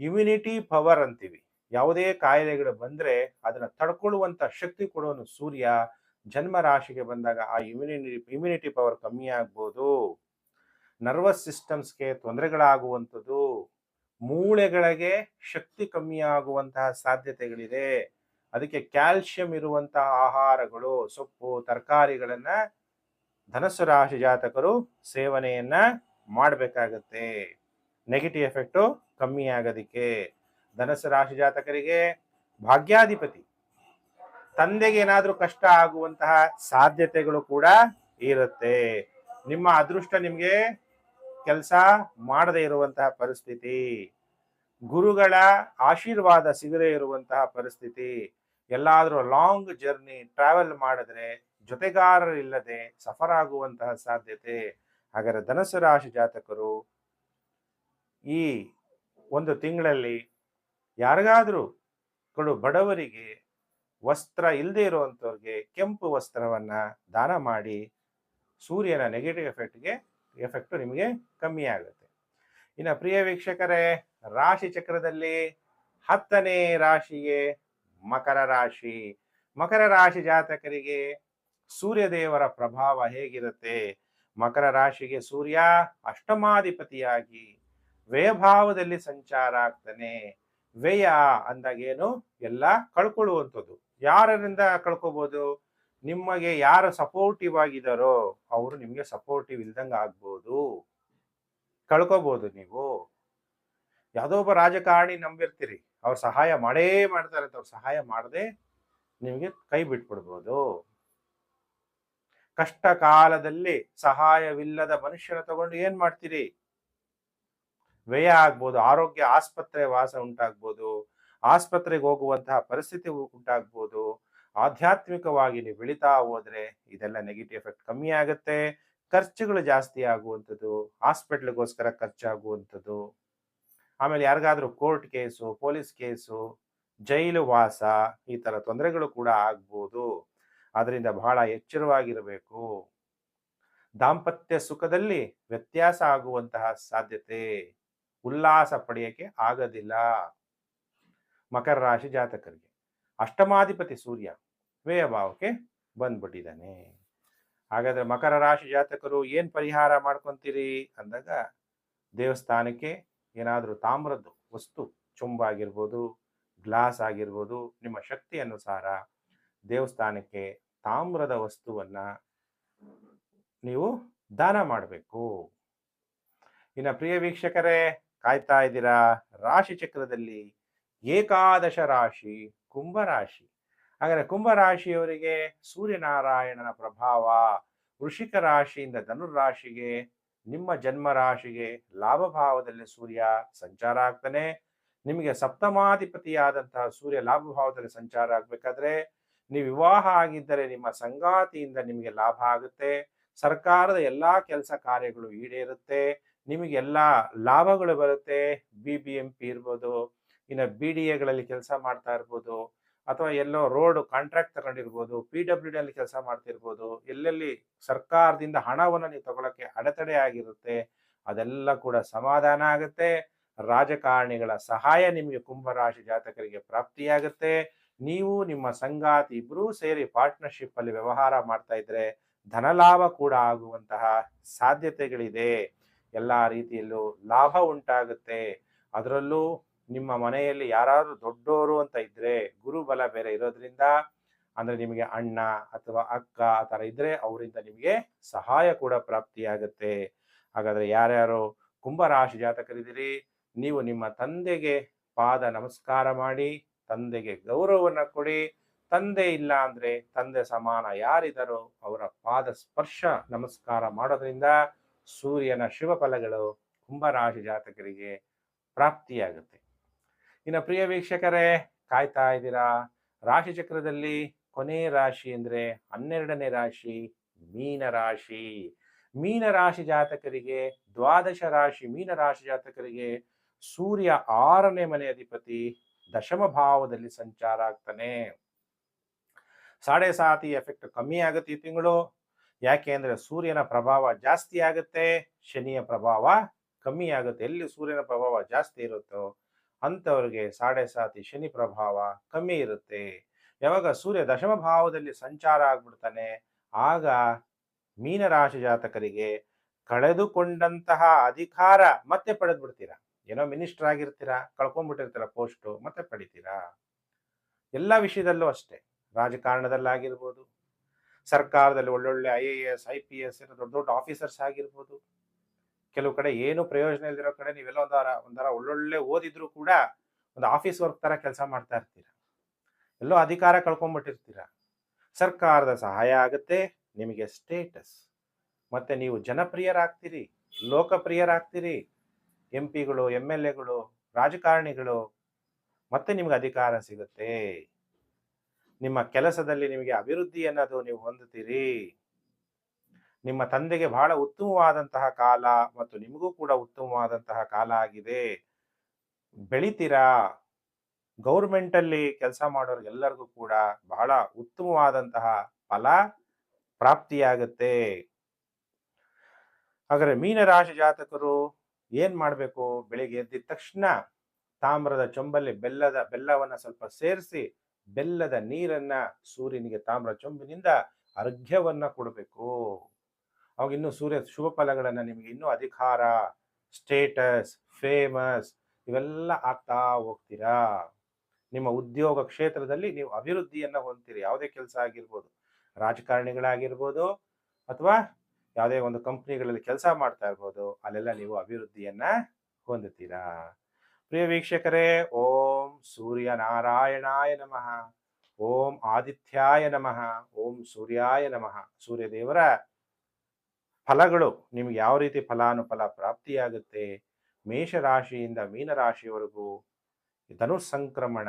ಇಮ್ಯುನಿಟಿ ಪವರ್ ಅಂತೀವಿ. ಯಾವುದೇ ಕಾಯಿಲೆಗಳು ಬಂದ್ರೆ ಅದನ್ನು ತಡ್ಕೊಳ್ಳುವಂಥ ಶಕ್ತಿ ಕೊಡುವನು ಸೂರ್ಯ. ಜನ್ಮ ರಾಶಿಗೆ ಬಂದಾಗ ಆ ಇಮ್ಯುನಿಟಿ ಇಮ್ಯುನಿಟಿ ಪವರ್ ಕಮ್ಮಿ ಆಗ್ಬೋದು. ನರ್ವಸ್ ಸಿಸ್ಟಮ್ಸ್ಗೆ ತೊಂದರೆಗಳಾಗುವಂಥದ್ದು. ಮೂಳೆಗಳಿಗೆ ಶಕ್ತಿ ಕಮ್ಮಿ ಆಗುವಂತಹ ಸಾಧ್ಯತೆಗಳಿದೆ. ಅದಕ್ಕೆ ಕ್ಯಾಲ್ಸಿಯಂ ಇರುವಂತಹ ಆಹಾರಗಳು, ಸೊಪ್ಪು, ತರಕಾರಿಗಳನ್ನ ಧನಸ್ಸು ರಾಶಿ ಜಾತಕರು ಸೇವನೆಯನ್ನ ಮಾಡಬೇಕಾಗತ್ತೆ. ನೆಗೆಟಿವ್ ಎಫೆಕ್ಟು ಕಮ್ಮಿ ಆಗೋದಿಕ್ಕೆ. ಧನಸ್ಸು ರಾಶಿ ಜಾತಕರಿಗೆ ಭಾಗ್ಯಾಧಿಪತಿ. ತಂದೆಗೆ ಏನಾದರೂ ಕಷ್ಟ ಆಗುವಂತಹ ಸಾಧ್ಯತೆಗಳು ಕೂಡ ಇರುತ್ತೆ. ನಿಮ್ಮ ಅದೃಷ್ಟ ನಿಮಗೆ ಕೆಲಸ ಮಾಡದೇ ಇರುವಂತಹ ಪರಿಸ್ಥಿತಿ. ಗುರುಗಳ ಆಶೀರ್ವಾದ ಸಿಗದೇ ಇರುವಂತಹ ಪರಿಸ್ಥಿತಿ. ಎಲ್ಲಾದರೂ ಲಾಂಗ್ ಜರ್ನಿ ಟ್ರಾವೆಲ್ ಮಾಡಿದ್ರೆ ಜೊತೆಗಾರರಿಲ್ಲದೆ ಸಫರ್ ಆಗುವಂತಹ ಸಾಧ್ಯತೆ. ಹಾಗಾದ್ರೆ ಧನಸ್ಸು ರಾಶಿ ಜಾತಕರು ಈ ಒಂದು ತಿಂಗಳಲ್ಲಿ ಯಾರಿಗಾದ್ರೂ ಕೊಡು, ಬಡವರಿಗೆ ವಸ್ತ್ರ ಇಲ್ಲದೆ ಇರುವಂಥವ್ರಿಗೆ ಕೆಂಪು ವಸ್ತ್ರವನ್ನ ದಾನ ಮಾಡಿ ಸೂರ್ಯನ ನೆಗೆಟಿವ್ ಎಫೆಕ್ಟ್ಗೆ ಎಫೆಕ್ಟ್ ನಿಮಗೆ ಕಮ್ಮಿ ಆಗುತ್ತೆ. ಇನ್ನು ಪ್ರಿಯ ವೀಕ್ಷಕರೇ, ರಾಶಿ ಚಕ್ರದಲ್ಲಿ ಹತ್ತನೇ ರಾಶಿಗೆ ಮಕರ ರಾಶಿ. ಮಕರ ರಾಶಿ ಜಾತಕರಿಗೆ ಸೂರ್ಯದೇವರ ಪ್ರಭಾವ ಹೇಗಿರುತ್ತೆ? ಮಕರ ರಾಶಿಗೆ ಸೂರ್ಯ ಅಷ್ಟಮಾಧಿಪತಿಯಾಗಿ ವ್ಯಯಭಾವದಲ್ಲಿ ಸಂಚಾರ ಆಗ್ತಾನೆ. ವ್ಯಯ ಅಂದಾಗೇನು ಎಲ್ಲ ಕಳ್ಕೊಳ್ಳುವಂಥದ್ದು. ಯಾರರಿಂದ ಕಳ್ಕೊಬೋದು? ನಿಮಗೆ ಯಾರು ಸಪೋರ್ಟಿವ್ ಆಗಿದಾರೋ ಅವರು ನಿಮಗೆ ಸಪೋರ್ಟಿವ್ ಇಲ್ದಂಗ ಆಗ್ಬೋದು. ಕಳ್ಕೊಬೋದು ನೀವು. ಯಾವುದೋ ಒಬ್ಬ ರಾಜಕಾರಣಿ ನಂಬಿರ್ತೀರಿ. ಅವ್ರ ಸಹಾಯ ಮಾಡೇ ಮಾಡ್ತಾರೆ ಅಂತ ಅವ್ರು ಸಹಾಯ ಮಾಡದೆ ನಿಮಗೆ ಕೈ ಬಿಟ್ಬಿಡ್ಬೋದು. ಕಷ್ಟ ಕಾಲದಲ್ಲಿ ಸಹಾಯವಿಲ್ಲದ ಮನುಷ್ಯನ ತಗೊಂಡು ಏನ್ ಮಾಡ್ತೀರಿ? ವ್ಯಯ ಆಗ್ಬೋದು, ಆರೋಗ್ಯ ಆಸ್ಪತ್ರೆ ವಾಸ ಉಂಟಾಗ್ಬೋದು, ಆಸ್ಪತ್ರೆಗೆ ಹೋಗುವಂತಹ ಪರಿಸ್ಥಿತಿ ಉಂಟಾಗ್ಬೋದು, ಆಧ್ಯಾತ್ಮಿಕವಾಗಿ ನೀವು ಬೆಳೀತಾ ಹೋದ್ರೆ ಇದೆಲ್ಲ ನೆಗೆಟಿವ್ ಎಫೆಕ್ಟ್ ಕಮ್ಮಿ ಆಗುತ್ತೆ, ಖರ್ಚುಗಳು ಜಾಸ್ತಿ ಆಗುವಂಥದ್ದು, ಹಾಸ್ಪಿಟ್ಲಿಗೋಸ್ಕರ ಖರ್ಚಾಗುವಂಥದ್ದು. ಆಮೇಲೆ ಯಾರಿಗಾದ್ರೂ court case, police case, jail ವಾಸ ಈ ತರ ತೊಂದರೆಗಳು ಕೂಡ ಆಗ್ಬೋದು. ಅದರಿಂದ ಬಹಳ ಎಚ್ಚರವಾಗಿರಬೇಕು. ದಾಂಪತ್ಯ ಸುಖದಲ್ಲಿ ವ್ಯತ್ಯಾಸ ಆಗುವಂತಹ ಸಾಧ್ಯತೆ. ಉಲ್ಲಾಸ ಪಡೆಯಕ್ಕೆ ಆಗೋದಿಲ್ಲ. ಮಕರ ರಾಶಿ ಜಾತಕರಿಗೆ. ಅಷ್ಟಮಾಧಿಪತಿ ಸೂರ್ಯ ವ್ಯಯಭಾವಕ್ಕೆ ಬಂದ್ಬಿಟ್ಟಿದ್ದಾನೆ. ಹಾಗಾದ್ರೆ ಮಕರ ರಾಶಿ ಜಾತಕರು ಏನು ಪರಿಹಾರ ಮಾಡ್ಕೊಂತೀರಿ ಅಂದಾಗ ದೇವಸ್ಥಾನಕ್ಕೆ ಏನಾದರೂ ತಾಮ್ರದ್ದು ವಸ್ತು ಚೊಂಬಾಗಿರ್ಬೋದು, ಗ್ಲಾಸ್ ಆಗಿರ್ಬೋದು, ನಿಮ್ಮ ಶಕ್ತಿ ಅನುಸಾರ ದೇವಸ್ಥಾನಕ್ಕೆ ತಾಮ್ರದ ವಸ್ತುವನ್ನ ನೀವು ದಾನ ಮಾಡಬೇಕು. ಇನ್ನು ಪ್ರಿಯ ವೀಕ್ಷಕರೇ ಕಾಯ್ತಾ ಇದ್ದೀರಾ? ರಾಶಿ ಚಕ್ರದಲ್ಲಿ ಏಕಾದಶ ರಾಶಿ ಕುಂಭರಾಶಿ ಹಾಗಾದ್ರೆ ಕುಂಭರಾಶಿಯವರಿಗೆ ಸೂರ್ಯನಾರಾಯಣನ ಪ್ರಭಾವ ವೃಷಿಕ ರಾಶಿಯಿಂದ ಧನುರಾಶಿಗೆ ನಿಮ್ಮ ಜನ್ಮ ರಾಶಿಗೆ ಲಾಭ ಭಾವದಲ್ಲಿ ಸೂರ್ಯ ಸಂಚಾರ ಆಗ್ತಾನೆ. ನಿಮಗೆ ಸಪ್ತಮಾಧಿಪತಿಯಾದಂತಹ ಸೂರ್ಯ ಲಾಭ ಭಾವದಲ್ಲಿ ಸಂಚಾರ ಆಗ್ಬೇಕಾದ್ರೆ ನೀವು ವಿವಾಹ ಆಗಿದ್ದರೆ ನಿಮ್ಮ ಸಂಗಾತಿಯಿಂದ ನಿಮಗೆ ಲಾಭ ಆಗುತ್ತೆ. ಸರ್ಕಾರದ ಎಲ್ಲಾ ಕೆಲಸ ಕಾರ್ಯಗಳು ಈಡೇರುತ್ತೆ. ನಿಮಗೆ ಎಲ್ಲಾ ಲಾಭಗಳು ಬರುತ್ತೆ. ಬಿ ಬಿ ಎಂ ಪಿ ಇರ್ಬೋದು, ಇನ್ನು ಬಿ ಡಿ ಎಗಳಲ್ಲಿ ಕೆಲಸ ಮಾಡ್ತಾ ಇರ್ಬೋದು, ಅಥವಾ ಎಲ್ಲೋ ರೋಡ್ ಕಾಂಟ್ರಾಕ್ಟ್ ತಗೊಂಡಿರ್ಬೋದು ಪಿ ಡಬ್ಲ್ಯೂ ಡಿ ಅಲ್ಲಿ ಕೆಲಸ ಮಾಡ್ತಿರ್ಬೋದು, ಎಲ್ಲೆಲ್ಲಿ ಸರ್ಕಾರದಿಂದ ಹಣವನ್ನು ನೀವು ತಗೊಳಕ್ಕೆ ಅಡೆತಡೆ ಆಗಿರುತ್ತೆ, ಅದೆಲ್ಲ ಕೂಡ ಸಮಾಧಾನ ಆಗುತ್ತೆ. ರಾಜಕಾರಣಿಗಳ ಸಹಾಯ ನಿಮಗೆ ಕುಂಭರಾಶಿ ಜಾತಕರಿಗೆ ಪ್ರಾಪ್ತಿಯಾಗುತ್ತೆ. ನೀವು ನಿಮ್ಮ ಸಂಗಾತಿ ಇಬ್ಬರೂ ಸೇರಿ ಪಾರ್ಟ್ನರ್ಶಿಪ್ ಅಲ್ಲಿ ವ್ಯವಹಾರ ಮಾಡ್ತಾ ಇದ್ರೆ, ಧನಲಾಭ ಕೂಡ ಆಗುವಂತಹ ಸಾಧ್ಯತೆಗಳಿದೆ. ಎಲ್ಲ ರೀತಿಯಲ್ಲೂ ಲಾಭ ಉಂಟಾಗುತ್ತೆ. ಅದರಲ್ಲೂ ನಿಮ್ಮ ಮನೆಯಲ್ಲಿ ಯಾರಾದರೂ ದೊಡ್ಡೋರು ಅಂತ ಇದ್ರೆ, ಗುರುಬಲ ಬೇರೆ ಇರೋದ್ರಿಂದ, ಅಂದ್ರೆ ನಿಮಗೆ ಅಣ್ಣ ಅಥವಾ ಅಕ್ಕ ಆ ಥರ ಇದ್ರೆ ಅವರಿಂದ ನಿಮಗೆ ಸಹಾಯ ಕೂಡ ಪ್ರಾಪ್ತಿಯಾಗುತ್ತೆ. ಹಾಗಾದ್ರೆ ಯಾರ್ಯಾರು ಕುಂಭರಾಶಿ ಜಾತಕರಿದ್ದೀರಿ, ನೀವು ನಿಮ್ಮ ತಂದೆಗೆ ಪಾದ ನಮಸ್ಕಾರ ಮಾಡಿ, ತಂದೆಗೆ ಗೌರವವನ್ನು ಕೊಡಿ, ತಂದೆ ಇಲ್ಲ ಅಂದ್ರೆ ತಂದೆ ಸಮಾನ ಯಾರಿದ್ದಾರೋ ಅವರ ಪಾದ ಸ್ಪರ್ಶ ನಮಸ್ಕಾರ ಮಾಡೋದ್ರಿಂದ ಸೂರ್ಯನ ಶುಭ ಫಲಗಳು ಕುಂಭರಾಶಿ ಜಾತಕರಿಗೆ ಪ್ರಾಪ್ತಿಯಾಗುತ್ತೆ. ಇನ್ನು ಪ್ರಿಯ ವೀಕ್ಷಕರೇ, ಕಾಯ್ತಾ ಇದ್ದೀರಾ? ರಾಶಿ ಚಕ್ರದಲ್ಲಿ ಕೊನೆ ರಾಶಿ ಅಂದ್ರೆ ಹನ್ನೆರಡನೇ ರಾಶಿ, ಮೀನ ರಾಶಿ. ಮೀನ ರಾಶಿ ಜಾತಕರಿಗೆ, ದ್ವಾದಶ ರಾಶಿ, ಮೀನ ರಾಶಿ ಜಾತಕರಿಗೆ ಸೂರ್ಯ ಆರನೇ ಮನೆ ಅಧಿಪತಿ ದಶಮ ಭಾವದಲ್ಲಿ ಸಂಚಾರ ಆಗ್ತಾನೆ. ಸಾಡೆ ಸಾತಿ ಎಫೆಕ್ಟ್ ಕಮ್ಮಿ ಆಗುತ್ತೆ ಈ ತಿಂಗಳು. ಯಾಕೆ ಅಂದ್ರೆ ಸೂರ್ಯನ ಪ್ರಭಾವ ಜಾಸ್ತಿ ಆಗುತ್ತೆ, ಶನಿಯ ಪ್ರಭಾವ ಕಮ್ಮಿ ಆಗುತ್ತೆ. ಎಲ್ಲಿ ಸೂರ್ಯನ ಪ್ರಭಾವ ಜಾಸ್ತಿ ಇರುತ್ತೋ ಅಂಥವ್ರಿಗೆ ಸಾಡೆ ಸಾತಿ ಶನಿ ಪ್ರಭಾವ ಕಮ್ಮಿ ಇರುತ್ತೆ. ಯಾವಾಗ ಸೂರ್ಯ ದಶಮ ಭಾವದಲ್ಲಿ ಸಂಚಾರ ಆಗ್ಬಿಡ್ತಾನೆ, ಆಗ ಮೀನರಾಶಿ ಜಾತಕರಿಗೆ ಕಳೆದುಕೊಂಡಂತಹ ಅಧಿಕಾರ ಮತ್ತೆ ಪಡೆದು ಬಿಡ್ತೀರಾ ಏನೋ ಮಿನಿಸ್ಟರ್ ಆಗಿರ್ತೀರಾ, ಕಳ್ಕೊಂಡ್ಬಿಟ್ಟಿರ್ತೀರ ಪೋಸ್ಟು, ಮತ್ತೆ ಪಡಿತೀರಾ? ಎಲ್ಲ ವಿಷಯದಲ್ಲೂ ಅಷ್ಟೇ, ರಾಜಕಾರಣದಲ್ಲಾಗಿರ್ಬೋದು. ಸರ್ಕಾರದಲ್ಲಿ ಒಳ್ಳೊಳ್ಳೆ I A S I P S ದೊಡ್ಡ ದೊಡ್ಡ ಆಫೀಸರ್ಸ್ ಆಗಿರ್ಬೋದು. ಕೆಲವು ಕಡೆ ಏನು ಪ್ರಯೋಜನ ಇಲ್ದಿರೋ ಕಡೆ ನೀವೆಲ್ಲ ಒಂದರ ಒಂಥರ ಒಳ್ಳೊಳ್ಳೆ ಓದಿದ್ರು ಕೂಡ ಒಂದು ಆಫೀಸ್ ವರ್ಕ್ ತರ ಕೆಲಸ ಮಾಡ್ತಾ ಇರ್ತೀರ. ಎಲ್ಲೋ ಅಧಿಕಾರ ಕಳ್ಕೊಂಡ್ಬಿಟ್ಟಿರ್ತೀರ ಸರ್ಕಾರದ ಸಹಾಯ ಆಗುತ್ತೆ, ನಿಮಗೆ ಸ್ಟೇಟಸ್ ಮತ್ತೆ ನೀವು ಜನಪ್ರಿಯರಾಗ್ತೀರಿ, ಲೋಕಪ್ರಿಯರಾಗ್ತೀರಿ. ಎಂ ಪಿಗಳು ಎಂ ಎಲ್ ಎಗಳು ರಾಜಕಾರಣಿಗಳು, ಮತ್ತೆ ನಿಮ್ಗೆ ಅಧಿಕಾರ ಸಿಗುತ್ತೆ. ನಿಮ್ಮ ಕೆಲಸದಲ್ಲಿ ನಿಮಗೆ ಅಭಿವೃದ್ಧಿ ಅನ್ನೋದು ನೀವು ಹೊಂದುತ್ತೀರಿ. ನಿಮ್ಮ ತಂದೆಗೆ ಬಹಳ ಉತ್ತಮವಾದಂತಹ ಕಾಲ ಮತ್ತು ನಿಮಗೂ ಕೂಡ ಉತ್ತಮವಾದಂತಹ ಕಾಲ ಆಗಿದೆ. ಬೆಳಿತೀರಾ? ಗೌರ್ಮೆಂಟಲ್ಲಿ ಕೆಲಸ ಮಾಡೋರಿಗೆಲ್ಲರಿಗೂ ಕೂಡ ಬಹಳ ಉತ್ತಮವಾದಂತಹ ಫಲ ಪ್ರಾಪ್ತಿಯಾಗುತ್ತೆ. ಹಾಗಾದ್ರೆ ಮೀನರಾಶಿ ಜಾತಕರು ಏನ್ ಮಾಡಬೇಕು? ಬೆಳಿಗ್ಗೆ ಎದ್ದಿದ ತಕ್ಷಣ ತಾಮ್ರದ ಚೊಂಬಲ್ಲಿ ಬೆಲ್ಲದ, ಬೆಲ್ಲವನ್ನ ಸ್ವಲ್ಪ ಸೇರಿಸಿ ಬೆಲ್ಲದ ನೀರನ್ನ ಸೂರ್ಯನಿಗೆ ತಾಮ್ರ ಚೊಂಬಿನಿಂದ ಅರ್ಘ್ಯವನ್ನ ಕೊಡಬೇಕು. ಅವಾಗ ಇನ್ನು ಸೂರ್ಯ ಶುಭ ಫಲಗಳನ್ನ ನಿಮಗೆ ಇನ್ನೂ ಅಧಿಕಾರ ಸ್ಟೇಟಸ್ ಫೇಮಸ್ ಇವೆಲ್ಲ ಆಗ್ತಾ ಹೋಗ್ತೀರಾ? ನಿಮ್ಮ ಉದ್ಯೋಗ ಕ್ಷೇತ್ರದಲ್ಲಿ ನೀವು ಅಭಿವೃದ್ಧಿಯನ್ನ ಹೊಂದ್ತೀರಿ. ಯಾವುದೇ ಕೆಲಸ ಆಗಿರ್ಬೋದು, ರಾಜಕಾರಣಿಗಳಾಗಿರ್ಬೋದು ಅಥವಾ ಯಾವುದೇ ಒಂದು ಕಂಪ್ನಿಗಳಲ್ಲಿ ಕೆಲಸ ಮಾಡ್ತಾ ಇರ್ಬೋದು, ಅಲ್ಲೆಲ್ಲ ನೀವು ಅಭಿವೃದ್ಧಿಯನ್ನ ಹೊಂದುತ್ತೀರಾ? ಪ್ರಿಯ ವೀಕ್ಷಕರೇ, ಓಂ ಸೂರ್ಯ ನಾರಾಯಣಾಯ ನಮಃ. ಓಂ ಆದಿತ್ಯಾಯ ನಮಃ. ಓಂ ಸೂರ್ಯಾಯ ನಮಃ. ಸೂರ್ಯದೇವರ ಫಲಗಳು ನಿಮ್ಗೆ ಯಾವ ರೀತಿ ಫಲಾನುಫಲ ಪ್ರಾಪ್ತಿಯಾಗುತ್ತೆ? ಮೇಷರಾಶಿಯಿಂದ ಮೀನರಾಶಿಯವರೆಗೂ ಧನುಸಂಕ್ರಮಣ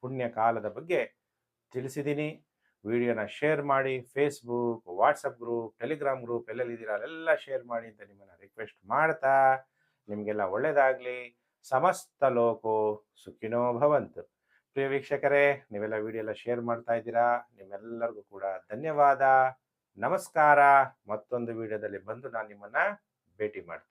ಪುಣ್ಯ ಕಾಲದ ಬಗ್ಗೆ ತಿಳಿಸಿದ್ದೀನಿ. ವಿಡಿಯೋನ ಶೇರ್ ಮಾಡಿ, Facebook, WhatsApp group, Telegram group ಎಲ್ಲೆಲ್ಲಿದ್ದೀರಾ? ಅಲ್ಲೆಲ್ಲ ಶೇರ್ ಮಾಡಿ ಅಂತ ನಿಮ್ಮನ್ನ ರಿಕ್ವೆಸ್ಟ್ ಮಾಡ್ತಾ, ನಿಮಗೆಲ್ಲ ಒಳ್ಳೇದಾಗ್ಲಿ. ಸಮಸ್ತ ಲೋಕೋ ಸುಖಿನೋ ಭವಂತು. ಪ್ರಿಯ ವೀಕ್ಷಕರೇ, ನೀವೆಲ್ಲ ವಿಡಿಯೋ ಎಲ್ಲ ಶೇರ್ ಮಾಡ್ತಾ ಇದ್ದೀರಾ? ನಿಮ್ಮೆಲ್ಲರಿಗೂ ಕೂಡ ಧನ್ಯವಾದ. ನಮಸ್ಕಾರ. ಮತ್ತೊಂದು ವಿಡಿಯೋದಲ್ಲಿ ಬಂದು ನಾನು ನಿಮ್ಮನ್ನ ಭೇಟಿ ಮಾಡ್ತೀನಿ.